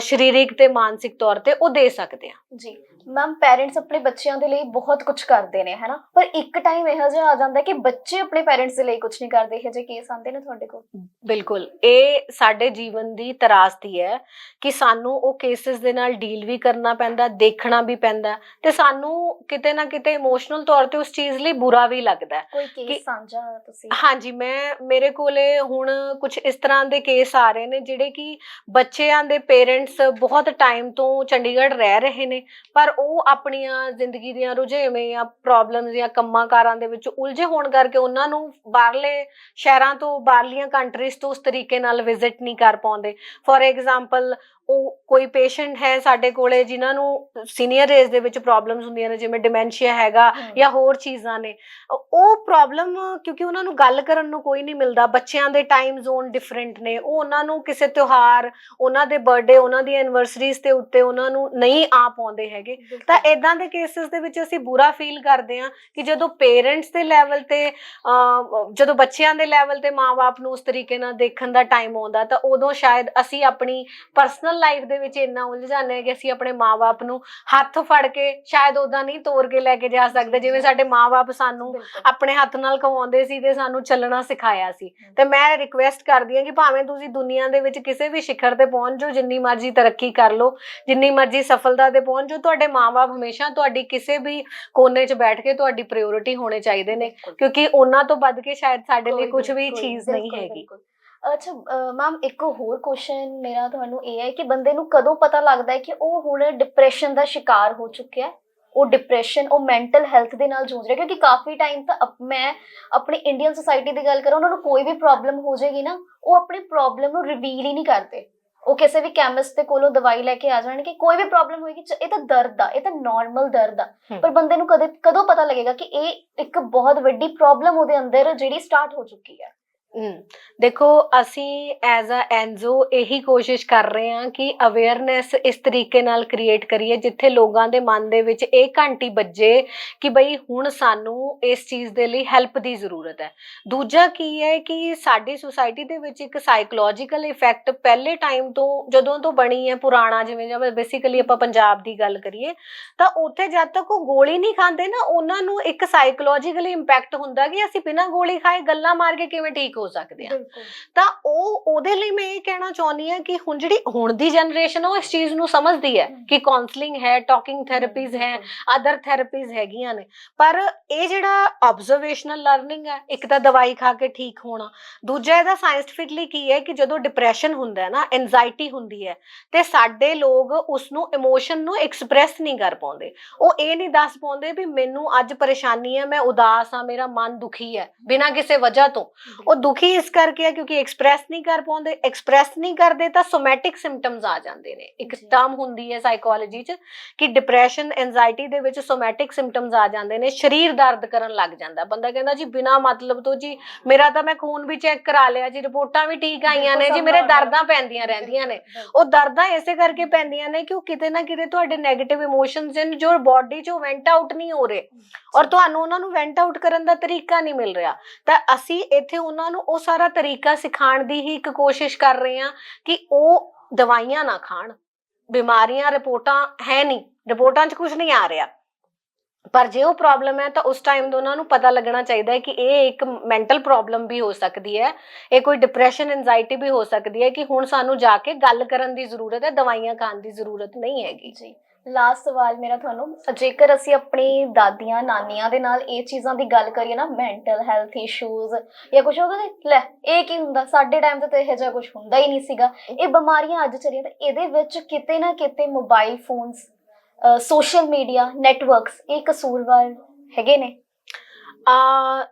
ਸਰੀਰਕ ਤੇ ਮਾਨਸਿਕ ਤੌਰ ਤੇ ਉਹ ਦੇ ਸਕਦੇ ਹਾਂ। ਜੀ। ਮੈਮ ਪੈਰੈਂਟਸ ਆਪਣੇ ਬੱਚਿਆਂ ਦੇ ਲਈ ਬਹੁਤ ਕੁਝ ਕਰਦੇ ਨੇ ਹੈਨਾ? ਪਰ ਇੱਕ ਟਾਈਮ ਇਹੋ ਜਿਹਾ ਆ ਜਾਂਦਾ ਕਿ ਬੱਚੇ ਆਪਣੇ ਪੈਰੈਂਟਸ ਦੇ ਲਈ ਕੁਝ ਨਹੀਂ ਕਰਦੇ ਇਹੋ ਜਿਹੇ ਕੇਸ ਆਉਂਦੇ ਨੇ ਤੁਹਾਡੇ ਕੋਲ? ਬਿਲਕੁਲ। ਇਹ ਸਾਡੇ ਜੀਵਨ ਦੀ ਤਰਾਸਦੀ ਹੈ ਕਿ ਸਾਨੂੰ ਉਹ ਕੇਸਿਸ ਦੇ ਨਾਲ ਡੀਲ ਵੀ ਕਰਨਾ ਪੈਂਦਾ ਦੇਖਣਾ ਵੀ ਪੈਂਦਾ ਤੇ ਸਾਨੂੰ ਕਿਤੇ ਨਾ ਕਿਤੇ ਇਮੋਸ਼ਨਲ ਤੌਰ ਤੇ ਉਸ ਚੀਜ਼ ਲਈ ਬੁਰਾ ਵੀ ਲੱਗਦਾ ਕੋਈ ਕੇਸ ਸਾਂਝਾ ਤੁਸੀਂ? ਹਾਂਜੀ ਮੈਂ ਮੇਰੇ ਕੋਲੇ ਹੁਣ ਕੁਝ ਇਸ ਤਰ੍ਹਾਂ ਦੇ ਕੇਸ ਆ ਰਹੇ ਨੇ ਜਿਹੜੇ ਕਿ ਬੱਚਿਆਂ ਦੇ ਪੇਰੈਂਟਸ ਬਹੁਤ ਟਾਈਮ ਤੋਂ ਚੰਡੀਗੜ੍ਹ ਰਹਿ ਰਹੇ ਨੇ ਪਰ ਉਹ ਆਪਣੀਆਂ ਜ਼ਿੰਦਗੀ ਦੀਆਂ ਰੁਝੇਵੇਂ ਜਾਂ ਪ੍ਰੋਬਲਮਸ ਜਾਂ ਕੰਮਾਂ ਕਾਰਾਂ ਦੇ ਵਿੱਚ ਉਲਝੇ ਹੋਣ ਕਰਕੇ ਉਹਨਾਂ ਨੂੰ ਬਾਹਰਲੇ ਸ਼ਹਿਰਾਂ ਤੋਂ, ਬਾਹਰਲੀਆਂ ਕੰਟਰੀਜ਼ ਤੋਂ ਉਸ ਤਰੀਕੇ ਨਾਲ ਵਿਜ਼ਿਟ ਨਹੀਂ ਕਰ ਪਾਉਂਦੇ। ਫੋਰ ਐਗਜ਼ਾਮਪਲ ਉਹ ਕੋਈ ਪੇਸ਼ੈਂਟ ਹੈ ਸਾਡੇ ਕੋਲੇ ਜਿਨ੍ਹਾਂ ਨੂੰ ਸੀਨੀਅਰ ਏਜ ਦੇ ਵਿੱਚ ਪ੍ਰੋਬਲਮਸ ਹੁੰਦੀਆਂ ਨੇ ਜਿਵੇਂ ਡਿਮੈਂਸ਼ੀਆ ਹੈਗਾ ਜਾਂ ਹੋਰ ਚੀਜ਼ਾਂ ਨੇ ਉਹ ਪ੍ਰੋਬਲਮ ਕਿਉਂਕਿ ਉਹਨਾਂ ਨੂੰ ਗੱਲ ਕਰਨ ਨੂੰ ਕੋਈ ਨਹੀਂ ਮਿਲਦਾ ਬੱਚਿਆਂ ਦੇ ਟਾਈਮ ਜ਼ੋਨ ਡਿਫਰੈਂਟ ਨੇ ਉਹ ਉਹਨਾਂ ਨੂੰ ਕਿਸੇ ਤਿਉਹਾਰ ਉਹਨਾਂ ਦੇ ਬਰਥਡੇ ਉਹਨਾਂ ਦੀ ਐਨਵਰਸਰੀਜ਼ ਤੇ ਉੱਤੇ ਉਹਨਾਂ ਨੂੰ ਨਹੀਂ ਆ ਪਾਉਂਦੇ ਹੈਗੇ। ਤਾਂ ਇਦਾਂ ਦੇ ਕੇਸਿਸ ਦੇ ਵਿੱਚ ਅਸੀਂ ਬੁਰਾ ਫੀਲ ਕਰਦੇ ਹਾਂ ਕਿ ਜਦੋਂ ਪੇਰੈਂਟਸ ਦੇ ਲੈਵਲ ਤੇ ਜਦੋਂ ਬੱਚਿਆਂ ਦੇ ਲੈਵਲ ਤੇ ਮਾਪੇ ਨੂੰ ਉਸ ਤਰੀਕੇ ਨਾਲ ਦੇਖਣ ਦਾ ਟਾਈਮ ਆਉਂਦਾ ਤਾਂ ਉਦੋਂ ਸ਼ਾਇਦ ਅਸੀਂ ਆਪਣੀ ਪਰਸਨਲ ਲਾਈਫ ਦੇ ਵਿੱਚ ਇੰਨਾ ਉਲਝ ਜਾਂਦੇ ਹਾਂ ਕਿ ਅਸੀਂ ਆਪਣੇ ਮਾਪੇ ਨੂੰ ਹੱਥ ਫੜ ਕੇ ਸ਼ਾਇਦ ਉਦਾਂ ਨਹੀਂ ਤੋਰ ਕੇ ਲੈ ਕੇ ਜਾ ਸਕਦੇ ਜਿਵੇਂ ਸਾਡੇ ਮਾਪੇ ਸਾਨੂੰ ਆਪਣੇ ਹੱਥ ਨਾਲ ਕਮਾਉਂਦੇ ਸੀ ਤੇ ਸਾਨੂੰ ਚੱਲਣਾ ਸਿਖਾਇਆ ਸੀ। ਤੇ ਮੈਂ ਰਿਕੁਐਸਟ ਕਰਦੀ ਹਾਂ ਕਿ ਭਾਵੇਂ ਤੁਸੀਂ ਦੁਨੀਆ ਦੇ ਵਿੱਚ ਕਿਸੇ ਵੀ ਸਿਖਰ ਤੇ ਪਹੁੰਚ ਜਾਓ ਜਿੰਨੀ ਮਰਜ਼ੀ ਤਰੱਕੀ ਕਰ ਲਓ ਜਿੰਨੀ ਮਰਜ਼ੀ ਸਫਲਤਾ ਤੇ ਪਹੁੰਚ ਜਾਓ ਤੁਹਾਡੇ ਮਾਪੇ ਹਮੇਸ਼ਾ ਤੁਹਾਡੀ ਕਿਸੇ ਵੀ ਕੋਨੇ 'ਚ ਬੈਠ ਕੇ ਤੁਹਾਡੀ ਪ੍ਰਾਇੋਰਟੀ ਹੋਣੇ ਚਾਹੀਦੇ ਨੇ। ਕਿਉਂਕਿ ਉਹਨਾਂ ਤੋਂ ਵੱਧ ਕੇ ਸ਼ਾਇਦ ਸਾਡੇ ਲਈ ਕੁਝ ਵੀ ਚੀਜ਼ ਨਹੀਂ ਹੈਗੀ। ਅੱਛਾ ਮੈਮ ਇੱਕ ਹੋਰ ਕੁਐਸਚਨ ਮੇਰਾ ਤੁਹਾਨੂੰ ਇਹ ਹੈ ਕਿ ਬੰਦੇ ਨੂੰ ਕਦੋਂ ਪਤਾ ਲੱਗਦਾ ਹੈ ਕਿ ਉਹ ਹੁਣ ਡਿਪਰੈਸ਼ਨ ਦਾ ਸ਼ਿਕਾਰ ਹੋ ਚੁੱਕਿਆ ਹੈ? ਉਹ ਡਿਪਰੈਸ਼ਨ ਉਹ ਮੈਂਟਲ ਹੈਲਥ ਦੇ ਨਾਲ ਜੂਝ ਰਿਹਾ ਕਿਉਂਕਿ ਕਾਫੀ ਟਾਈਮ ਤਾਂ ਅਪ- ਮੈਂ ਆਪਣੀ ਇੰਡੀਅਨ ਸੋਸਾਇਟੀ ਦੀ ਗੱਲ ਕਰਾਂ ਉਹਨਾਂ ਨੂੰ ਕੋਈ ਵੀ ਪ੍ਰੋਬਲਮ ਹੋ ਜਾਏਗੀ ਨਾ ਉਹ ਆਪਣੀ ਪ੍ਰੋਬਲਮ ਨੂੰ ਰਿਵੀਲ ਹੀ ਨਹੀਂ ਕਰਦੇ। ਉਹ ਕਿਸੇ ਵੀ ਕੈਮਿਸਟ ਦੇ ਕੋਲੋਂ ਦਵਾਈ ਲੈ ਕੇ ਆ ਜਾਣਗੇ ਕੋਈ ਵੀ ਪ੍ਰੋਬਲਮ ਹੋਏਗੀ ਚ- ਇਹ ਤਾਂ ਦਰਦ ਆ ਇਹ ਤਾਂ ਨਾਰਮਲ ਦਰਦ ਆ। ਹਮ। ਪਰ ਬੰਦੇ ਨੂੰ ਕਦੇ ਕਦੋਂ ਪਤਾ ਲੱਗੇਗਾ ਕਿ ਇਹ ਇੱਕ ਬਹੁਤ ਵੱਡੀ ਪ੍ਰੋਬਲਮ ਉਹਦੇ ਅੰਦਰ ਜਿਹੜੀ ਸਟਾਰਟ ਹੋ ਚੁੱਕੀ ਹੈ? ਹਮ, ਦੇਖੋ ਅਸੀਂ ਐਜ਼ ਅ ਐਨਜੋ ਇਹੀ ਕੋਸ਼ਿਸ਼ ਕਰ ਰਹੇ ਹਾਂ ਕਿ ਅਵੇਅਰਨੈਸ ਇਸ ਤਰੀਕੇ ਨਾਲ ਕ੍ਰੀਏਟ ਕਰੀਏ ਜਿੱਥੇ ਲੋਕਾਂ ਦੇ ਮਨ ਦੇ ਵਿੱਚ ਇਹ ਘੰਟੀ ਵੱਜੇ ਕਿ ਬਈ ਹੁਣ ਸਾਨੂੰ ਇਸ ਚੀਜ਼ ਦੇ ਲਈ ਹੈਲਪ ਦੀ ਜ਼ਰੂਰਤ ਹੈ। ਦੂਜਾ ਕੀ ਹੈ ਕਿ ਸਾਡੀ ਸੁਸਾਇਟੀ ਦੇ ਵਿੱਚ ਇੱਕ ਸਾਈਕੋਲੋਜੀਕਲ ਇਫੈਕਟ ਪਹਿਲੇ ਟਾਈਮ ਤੋਂ ਜਦੋਂ ਤੋਂ ਬਣੀ ਹੈ ਪੁਰਾਣਾ ਜਿਵੇਂ ਜਿਵੇਂ ਬੇਸਿਕਲੀ ਆਪਾਂ ਪੰਜਾਬ ਦੀ ਗੱਲ ਕਰੀਏ ਤਾਂ ਉੱਥੇ ਜਦ ਤੱਕ ਉਹ ਗੋਲੀ ਨਹੀਂ ਖਾਂਦੇ ਨਾ ਉਹਨਾਂ ਨੂੰ ਇੱਕ ਸਾਈਕੋਲੋਜੀਕਲੀ ਇੰਪੈਕਟ ਹੁੰਦਾ ਕਿ ਅਸੀਂ ਬਿਨਾਂ ਗੋਲੀ ਖਾਏ ਗੱਲਾਂ ਮਾਰ ਕੇ ਕਿਵੇਂ ਠੀਕ ਹੋ ਸਕਦੇ ਬਿਲਕੁਲ। ਤਾਂ ਉਹ ਉਹਦੇ ਲਈ ਮੈਂ ਇਹ ਕਹਿਣਾ ਚਾਹੁੰਦੀ ਹਾਂ ਕਿ ਹੁਣ ਜਿਹੜੀ ਹੁਣ ਦੀ ਜਨਰੇਸ਼ਨ ਉਹ ਇਸ ਚੀਜ਼ ਨੂੰ ਸਮਝਦੀ ਹੈ ਕਿ ਕਾਉਂਸਲਿੰਗ ਹੈ ਟਾਕਿੰਗ ਥੈਰੇਪੀਜ਼ ਹੈ ਅਦਰ ਥੈਰੇਪੀਜ਼ ਹੈਗੀਆਂ ਨੇ। ਪਰ ਇਹ ਜਿਹੜਾ ਆਬਜ਼ਰਵੇਸ਼ਨਲ ਲਰਨਿੰਗ ਹੈ ਇੱਕ ਤਾਂ ਦਵਾਈ ਖਾ ਕੇ ਠੀਕ ਹੋਣਾ ਦੂਜਾ ਇਹਦਾ ਸਾਇੰਟਿਫਿਕਲੀ ਕੀ ਹੈ ਕਿ ਜਦੋਂ ਡਿਪਰੈਸ਼ਨ ਹੁੰਦਾ ਹੈ ਨਾ ਐਂਜ਼ਾਈਟੀ ਹੁੰਦੀ ਹੈ ਤੇ ਸਾਡੇ ਲੋਕ ਉਸ ਨੂੰ ਇਮੋਸ਼ਨ ਨੂੰ ਐਕਸਪ੍ਰੈਸ ਨਹੀਂ ਕਰ ਪਾਉਂਦੇ। ਉਹ ਇਹ ਨਹੀਂ ਦੱਸ ਪਾਉਂਦੇ ਵੀ ਮੈਨੂੰ ਅੱਜ ਪਰੇਸ਼ਾਨੀ ਹੈ ਮੈਂ ਉਦਾਸ ਹਾਂ ਮੇਰਾ ਮਨ ਦੁਖੀ ਹੈ ਬਿਨਾਂ ਕਿਸੇ ਵਜ੍ਹਾ ਤੋਂ। ਉਹ ਦੁਖੀ ਇਸ ਕਰਕੇ ਹੈ ਕਿਉਂਕਿ ਐਕਸਪ੍ਰੈਸ ਨਹੀਂ ਕਰ ਪਾਉਂਦੇ ਐਕਸਪ੍ਰੈਸ ਨਹੀਂ ਕਰਦੇ ਤਾਂ ਸੋਮੈਟਿਕ ਸਿੰਪਟਮਸ ਆ ਜਾਂਦੇ ਨੇ। ਇੱਕ। ਟਰਮ ਹੁੰਦੀ ਹੈ ਸਾਈਕੋਲੋਜੀ 'ਚ ਕਿ ਡਿਪਰੈਸ਼ਨ ਐਂਜ਼ਾਈਟੀ ਦੇ ਵਿੱਚ ਸੋਮੈਟਿਕ ਸਿੰਪਟਮਸ ਆ ਜਾਂਦੇ ਨੇ ਸਰੀਰ ਦਰਦ ਕਰਨ ਲੱਗ ਜਾਂਦਾ। ਬੰਦਾ ਕਹਿੰਦਾ ਜੀ ਬਿਨਾ ਮਤਲਬ ਤੋਂ ਜੀ ਮੇਰਾ ਤਾਂ ਮੈਂ ਖੂਨ ਵੀ ਚੈੱਕ ਕਰਾ ਲਿਆ ਜੀ ਰਿਪੋਰਟਾਂ ਵੀ ਠੀਕ ਆਈਆਂ ਨੇ ਜੀ ਮੇਰੇ ਦਰਦਾਂ ਪੈਂਦੀਆਂ ਰਹਿੰਦੀਆਂ ਨੇ। ਉਹ ਦਰਦਾਂ ਇਸੇ ਕਰਕੇ ਪੈਂਦੀਆਂ ਨੇ ਕਿ ਉਹ ਕਿਤੇ ਨਾ ਕਿਤੇ ਤੁਹਾਡੇ 네ਗੇਟਿਵ ਇਮੋਸ਼ਨਸ ਨੇ ਜੋ ਬਾਡੀ 'ਚੋਂ ਵੈਂਟ ਆਊਟ ਨਹੀਂ ਹੋ ਰਹੇ। ਔਰ ਤੁਹਾਨੂੰ ਉਹਨਾਂ ਨੂੰ ਵੈਂਟ ਆਊਟ ਕਰਨ ਦਾ ਤਰੀਕਾ ਨਹੀਂ ਮਿਲ ਰਿਹਾ। ਤਾਂ ਅਸੀਂ ਇੱਥੇ ਉਹਨਾਂ ਨੂੰ ਉਹ ਸਾਰਾ ਤਰੀਕਾ ਸਿਖਾਉਣ ਦੀ ਹੀ ਇੱਕ ਕੋਸ਼ਿਸ਼ ਕਰ ਰਹੇ ਹਾਂ ਕਿ ਉਹ ਦਵਾਈਆਂ ਨਾ ਖਾਣ। ਬਿਮਾਰੀਆਂ ਰਿਪੋਰਟਾਂ ਹੈ ਨਹੀਂ, ਰਿਪੋਰਟਾਂ 'ਚ ਕੁਝ ਨਹੀਂ ਆ ਰਿਹਾ। ਪਰ ਜੇ ਉਹ ਪ੍ਰੋਬਲਮ ਹੈ ਤਾਂ ਉਸ ਟਾਈਮ ਤੋਂ ਉਹਨਾਂ ਨੂੰ ਪਤਾ ਲੱਗਣਾ ਚਾਹੀਦਾ ਹੈ ਕਿ ਇਹ ਇੱਕ ਮੈਂਟਲ ਪ੍ਰੋਬਲਮ ਵੀ ਹੋ ਸਕਦੀ ਹੈ। ਇਹ ਕੋਈ ਡਿਪਰੈਸ਼ਨ ਐਂਜ਼ਾਈਟੀ ਵੀ ਹੋ ਸਕਦੀ ਹੈ ਕਿ ਹੁਣ ਸਾਨੂੰ ਜਾ ਕੇ ਗੱਲ ਕਰਨ ਦੀ ਜ਼ਰੂਰਤ ਹੈ, ਦਵਾਈਆਂ ਖਾਣ ਦੀ ਜ਼ਰੂਰਤ ਨਹੀਂ ਹੈਗੀ। ਜੀ। ਲਾਸਟ ਸਵਾਲ ਮੇਰਾ ਤੁਹਾਨੂੰ, ਜੇਕਰ ਅਸੀਂ ਆਪਣੀ ਦਾਦੀਆਂ, ਨਾਨੀਆਂ ਦੇ ਨਾਲ ਇਹ ਚੀਜ਼ਾਂ ਦੀ ਗੱਲ ਕਰੀਏ ਨਾ ਮੈਂਟਲ ਹੈਲਥ ਇਸ਼ੂਜ਼ ਜਾਂ ਕੁਝ ਹੋਗਾ ਲੈ, ਇਹ ਕੀ ਹੁੰਦਾ? ਸਾਡੇ ਟਾਈਮ ਤੇ ਤਾਂ ਇਹੋ ਜਿਹਾ ਕੁਝ ਹੁੰਦਾ ਹੀ ਨਹੀਂ ਸੀਗਾ। ਇਹ ਬਿਮਾਰੀਆਂ ਅੱਜ ਚੱਲੀਆਂ ਤੇ ਇਹਦੇ ਵਿੱਚ ਕਿਤੇ ਨਾ ਕਿਤੇ mobile phones social media networks ਇਹ ਕਸੂਰਵਾਰ ਹੈਗੇ ਨੇ? ਆ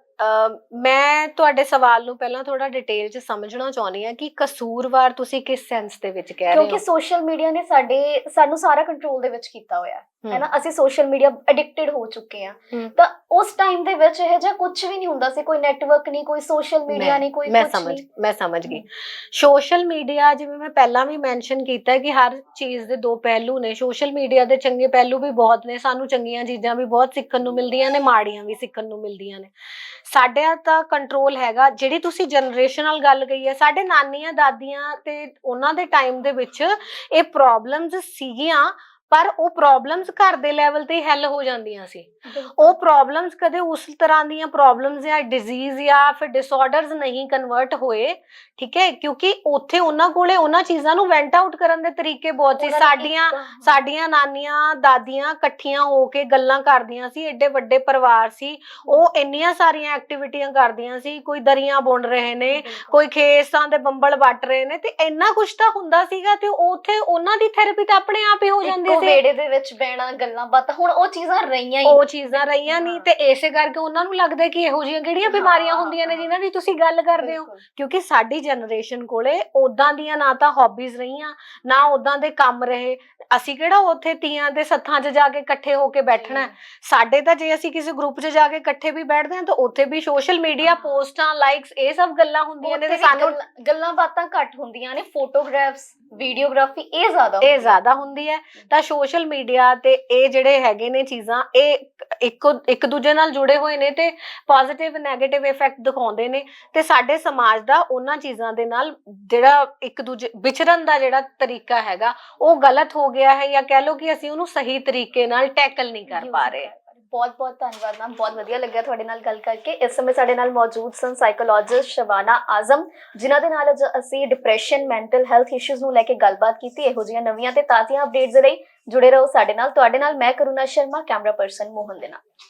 ਮੈਂ ਤੁਹਾਡੇ ਸਵਾਲ ਨੂੰ ਪਹਿਲਾਂ ਥੋੜਾ ਡਿਟੇਲ 'ਚ ਸਮਝਣਾ ਚਾਹੁੰਦੀ ਹਾਂ ਕਿ ਕਸੂਰਵਾਰ ਤੁਸੀਂ ਕਿਸ ਸੈਂਸ ਦੇ ਵਿੱਚ ਕਹਿ ਰਹੇ ਕਿਉਂਕਿ ਸੋਸ਼ਲ ਮੀਡੀਆ ਨੇ ਸਾਡੇ, ਸਾਨੂੰ ਸਾਰਾ ਕੰਟਰੋਲ ਦੇ ਵਿੱਚ ਕੀਤਾ ਹੋਇਆ ਹੈ। ਹਮ, ਹੈ ਨਾ? ਅਸੀਂ ਸੋਸ਼ਲ ਮੀਡੀਆ ਐਡਿਕਟਡ ਹੋ ਚੁੱਕੇ ਆ। ਤਾਂ ਉਸ ਟਾਈਮ ਦੇ ਵਿੱਚ ਇਹ ਜਿਹਾ ਕੁਝ ਵੀ ਨਹੀਂ ਹੁੰਦਾ ਸੀ ਕੋਈ ਨੈਟਵਰਕ ਨਹੀਂ ਕੋਈ ਸੋਸ਼ਲ ਮੀਡੀਆ ਨਹੀਂ ਕੋਈ ਮੈਂ ਸਮਝ ਮੈਂ ਸਮਝ ਗਈ। ਸੋਸ਼ਲ ਮੀਡੀਆ ਜਿਵੇਂ ਮੈਂ ਪਹਿਲਾਂ ਵੀ ਮੈਂਸ਼ਨ ਕੀਤਾ ਕਿ ਹਰ ਚੀਜ਼ ਦੇ ਦੋ ਪਹਿਲੂ ਨੇ। ਸੋਸ਼ਲ ਮੀਡੀਆ ਦੇ ਚੰਗੇ ਪਹਿਲੂ ਵੀ ਬਹੁਤ ਨੇ ਸਾਨੂੰ ਚੰਗੀਆਂ ਚੀਜ਼ਾਂ ਵੀ ਬਹੁਤ ਸਿੱਖਣ ਨੂੰ ਮਿਲਦੀਆਂ ਨੇ ਮਾੜੀਆਂ ਵੀ ਸਿੱਖਣ ਨੂੰ ਮਿਲਦੀਆਂ ਨੇ। ਸਾਡੇ ਤਾਂ ਕੰਟਰੋਲ ਹੈਗਾ। ਜਿਹੜੀ ਤੁਸੀਂ ਜਨਰੇਸ਼ਨਲ ਗੱਲ ਕਹੀ ਹੈ ਸਾਡੇ ਨਾਨੀਆਂ ਦਾਦੀਆਂ ਤੇ ਉਹਨਾਂ ਦੇ ਟਾਈਮ ਦੇ ਵਿੱਚ ਇਹ ਪ੍ਰੋਬਲਮਸ ਸੀਗੀਆਂ। ਪਰ ਉਹ ਪ੍ਰੋਬਲਮਸ ਘਰ ਦੇ ਲੈਵਲ ਤੇ ਹੱਲ ਹੋ ਜਾਂਦੀਆਂ ਸੀ। ਉਹ ਪ੍ਰੋਬਲਮਸ ਕਦੇ ਉਸ ਤਰ੍ਹਾਂ ਦੀਆਂ ਪ੍ਰੋਬਲਮਸ ਜਾਂ ਡਿਜ਼ੀਜ਼ ਜਾਂ ਫਿਰ ਡਿਸਆਰਡਰਸ ਨਹੀਂ ਕਨਵਰਟ ਹੋਏ ਠੀਕ ਹੈ? ਕਿਉਂਕਿ ਉੱਥੇ ਉਹਨਾਂ ਕੋਲੇ ਉਹਨਾਂ ਚੀਜ਼ਾਂ ਨੂੰ ਵੈਂਟ ਆਊਟ ਕਰਨ ਦੇ ਤਰੀਕੇ ਬਹੁਤ ਸੀ। ਸਾਡੀਆਂ ਸਾਡੀਆਂ ਨਾਨੀਆਂ ਦਾਦੀਆਂ ਇਕੱਠੀਆਂ ਹੋ ਕੇ ਗੱਲਾਂ ਕਰਦੀਆਂ ਸੀ। ਏਡੇ ਵੱਡੇ ਪਰਿਵਾਰ ਸੀ। ਉਹ ਇੰਨੀਆਂ ਸਾਰੀਆਂ ਐਕਟੀਵਿਟੀਆਂ ਕਰਦੀਆਂ ਸੀ। ਕੋਈ ਦਰੀਆਂ ਬੁਣ ਰਹੇ ਨੇ। ਕੋਈ ਖੇਸਾਂ ਦੇ ਬੰਬਲ ਵੱਟ ਰਹੇ ਨੇ ਤੇ ਇੰਨਾ ਕੁਝ ਤਾਂ ਹੁੰਦਾ ਸੀਗਾ ਤੇ ਉੱਥੇ ਉਹਨਾਂ ਦੀ ਥੈਰੇਪੀ ਤਾਂ ਆਪਣੇ ਆਪ ਹੀ ਹੋ ਜਾਂਦੀ ਸੀ ਵਿਹੜੇ ਦੇ ਵਿੱਚ ਬਹਿਣਾ ਗੱਲਾਂ ਬਾਤਾਂ ਹੁਣ ਉਹ ਚੀਜ਼ਾਂ ਰਹੀਆਂ ਹੀ ਉਹ ਚੀਜ਼ਾਂ ਰਹੀਆਂ ਨਹੀਂ। ਤੇ ਇਸੇ ਕਰਕੇ ਉਹਨਾਂ ਨੂੰ ਲੱਗਦਾ ਕਿ ਇਹੋ ਜਿਹੀਆਂ ਕਿਹੜੀਆਂ ਬਿਮਾਰੀਆਂ ਹੁੰਦੀਆਂ ਨੇ। ਜਿਨ੍ਹਾਂ ਦੀ ਤੁਸੀਂ ਗੱਲ ਕਰਦੇ ਹੋ। ਕਿਉਂਕਿ ਸਾਡੀ ਜਨਰੇਸ਼ਨ ਕੋਲੇ ਉਦਾਂ ਦੀਆਂ ਨਾ ਤਾਂ ਹੌਬੀਜ਼ ਰਹੀਆਂ ਨਾ ਉਦਾਂ ਦੇ ਕੰਮ ਰਹੇ ਅਸੀਂ ਕਿਹੜਾ ਉੱਥੇ ਤੀਆਂ ਦੇ ਸੱਥਾਂ 'ਚ ਜਾ ਕੇ ਇਕੱਠੇ ਹੋ ਕੇ ਬੈਠਣਾ। ਸਾਡੇ ਤਾਂ ਜੇ ਅਸੀਂ ਕਿਸੇ ਗਰੁੱਪ 'ਚ ਜਾ ਕੇ ਇਕੱਠੇ ਵੀ ਬੈਠਦੇ ਹਾਂ ਤਾਂ ਉੱਥੇ ਵੀ ਸੋਸ਼ਲ ਮੀਡੀਆ ਪੋਸਟਾਂ ਲਾਈਕਸ ਇਹ ਸਭ ਗੱਲਾਂ ਹੁੰਦੀਆਂ ਨੇ ਤੇ ਸਾਨੂੰ ਗੱਲਾਂ ਬਾਤਾਂ ਘੱਟ ਹੁੰਦੀਆਂ ਨੇ ਫੋਟੋਗ੍ਰਾਫਸ ਵੀਡੀਓਗ੍ਰਾਫੀ ਇਹ ਜ਼ਿਆਦਾ ਇਹ ਜ਼ਿਆਦਾ ਹੁੰਦੀ ਹੈ। ਤਾਂ ਸੋਸ਼ਲ ਮੀਡੀਆ ਤੇ ਇਹ ਜਿਹੜੇ ਹੈਗੇ ਨੇ ਚੀਜ਼ਾਂ ਇਹ ਇੱਕ ਇੱਕ ਦੂਜੇ ਨਾਲ ਜੁੜੇ ਹੋਏ ਨੇ ਤੇ ਪੋਜ਼ਿਟਿਵ ਨੈਗੇਟਿਵ ਇਫੈਕਟ ਦਿਖਾਉਂਦੇ ਨੇ ਤੇ ਸਾਡੇ ਸਮਾਜ ਦਾ ਉਹਨਾਂ ਚੀਜ਼ਾਂ ਦੇ ਨਾਲ ਜਿਹੜਾ ਇੱਕ ਦੂਜੇ ਵਿਚਰਨ ਦਾ ਜਿਹੜਾ ਤਰੀਕਾ ਹੈਗਾ ਉਹ ਗਲਤ ਹੋ ਗਿਆ ਹੈ ਜਾਂ ਕਹਿ ਲਓ ਕਿ ਅਸੀਂ ਉਹਨੂੰ ਸਹੀ ਤਰੀਕੇ ਨਾਲ ਟੈਕਲ ਨਹੀਂ ਕਰ ਪਾ ਰਹੇ। ਬਹੁਤ ਬਹੁਤ ਧੰਨਵਾਦ ਮੈਮ ਬਹੁਤ ਵਧੀਆ ਲੱਗਿਆ ਤੁਹਾਡੇ ਨਾਲ ਗੱਲ ਕਰਕੇ। ਇਸ ਸਮੇਂ ਸਾਡੇ ਨਾਲ ਮੌਜੂਦ ਸਨ ਸਾਈਕੋਲੋਜਿਸਟ ਸ਼ਬਾਨਾ ਆਜ਼ਮ, ਜਿਨ੍ਹਾਂ ਦੇ ਨਾਲ ਅੱਜ ਅਸੀਂ ਡਿਪਰੈਸ਼ਨ ਮੈਂਟਲ ਹੈਲਥ ਇਸ਼ੂਜ਼ ਨੂੰ ਲੈ ਕੇ ਗੱਲਬਾਤ ਕੀਤੀ, ਇਹੋ ਜਿਹੀਆਂ ਨਵੀਆਂ ਤੇ ਤਾਜ਼ੀਆਂ ਅਪਡੇਟਸ ਦੇ ਲਈ ਜੁੜੇ ਰਹੋ ਸਾਡੇ ਨਾਲ। ਤੁਹਾਡੇ ਨਾਲ ਮੈਂ ਕਰੁਣਾ ਸ਼ਰਮਾ, ਕੈਮਰਾ ਪਰਸਨ ਮੋਹਨ ਦੇ ਨਾਲ।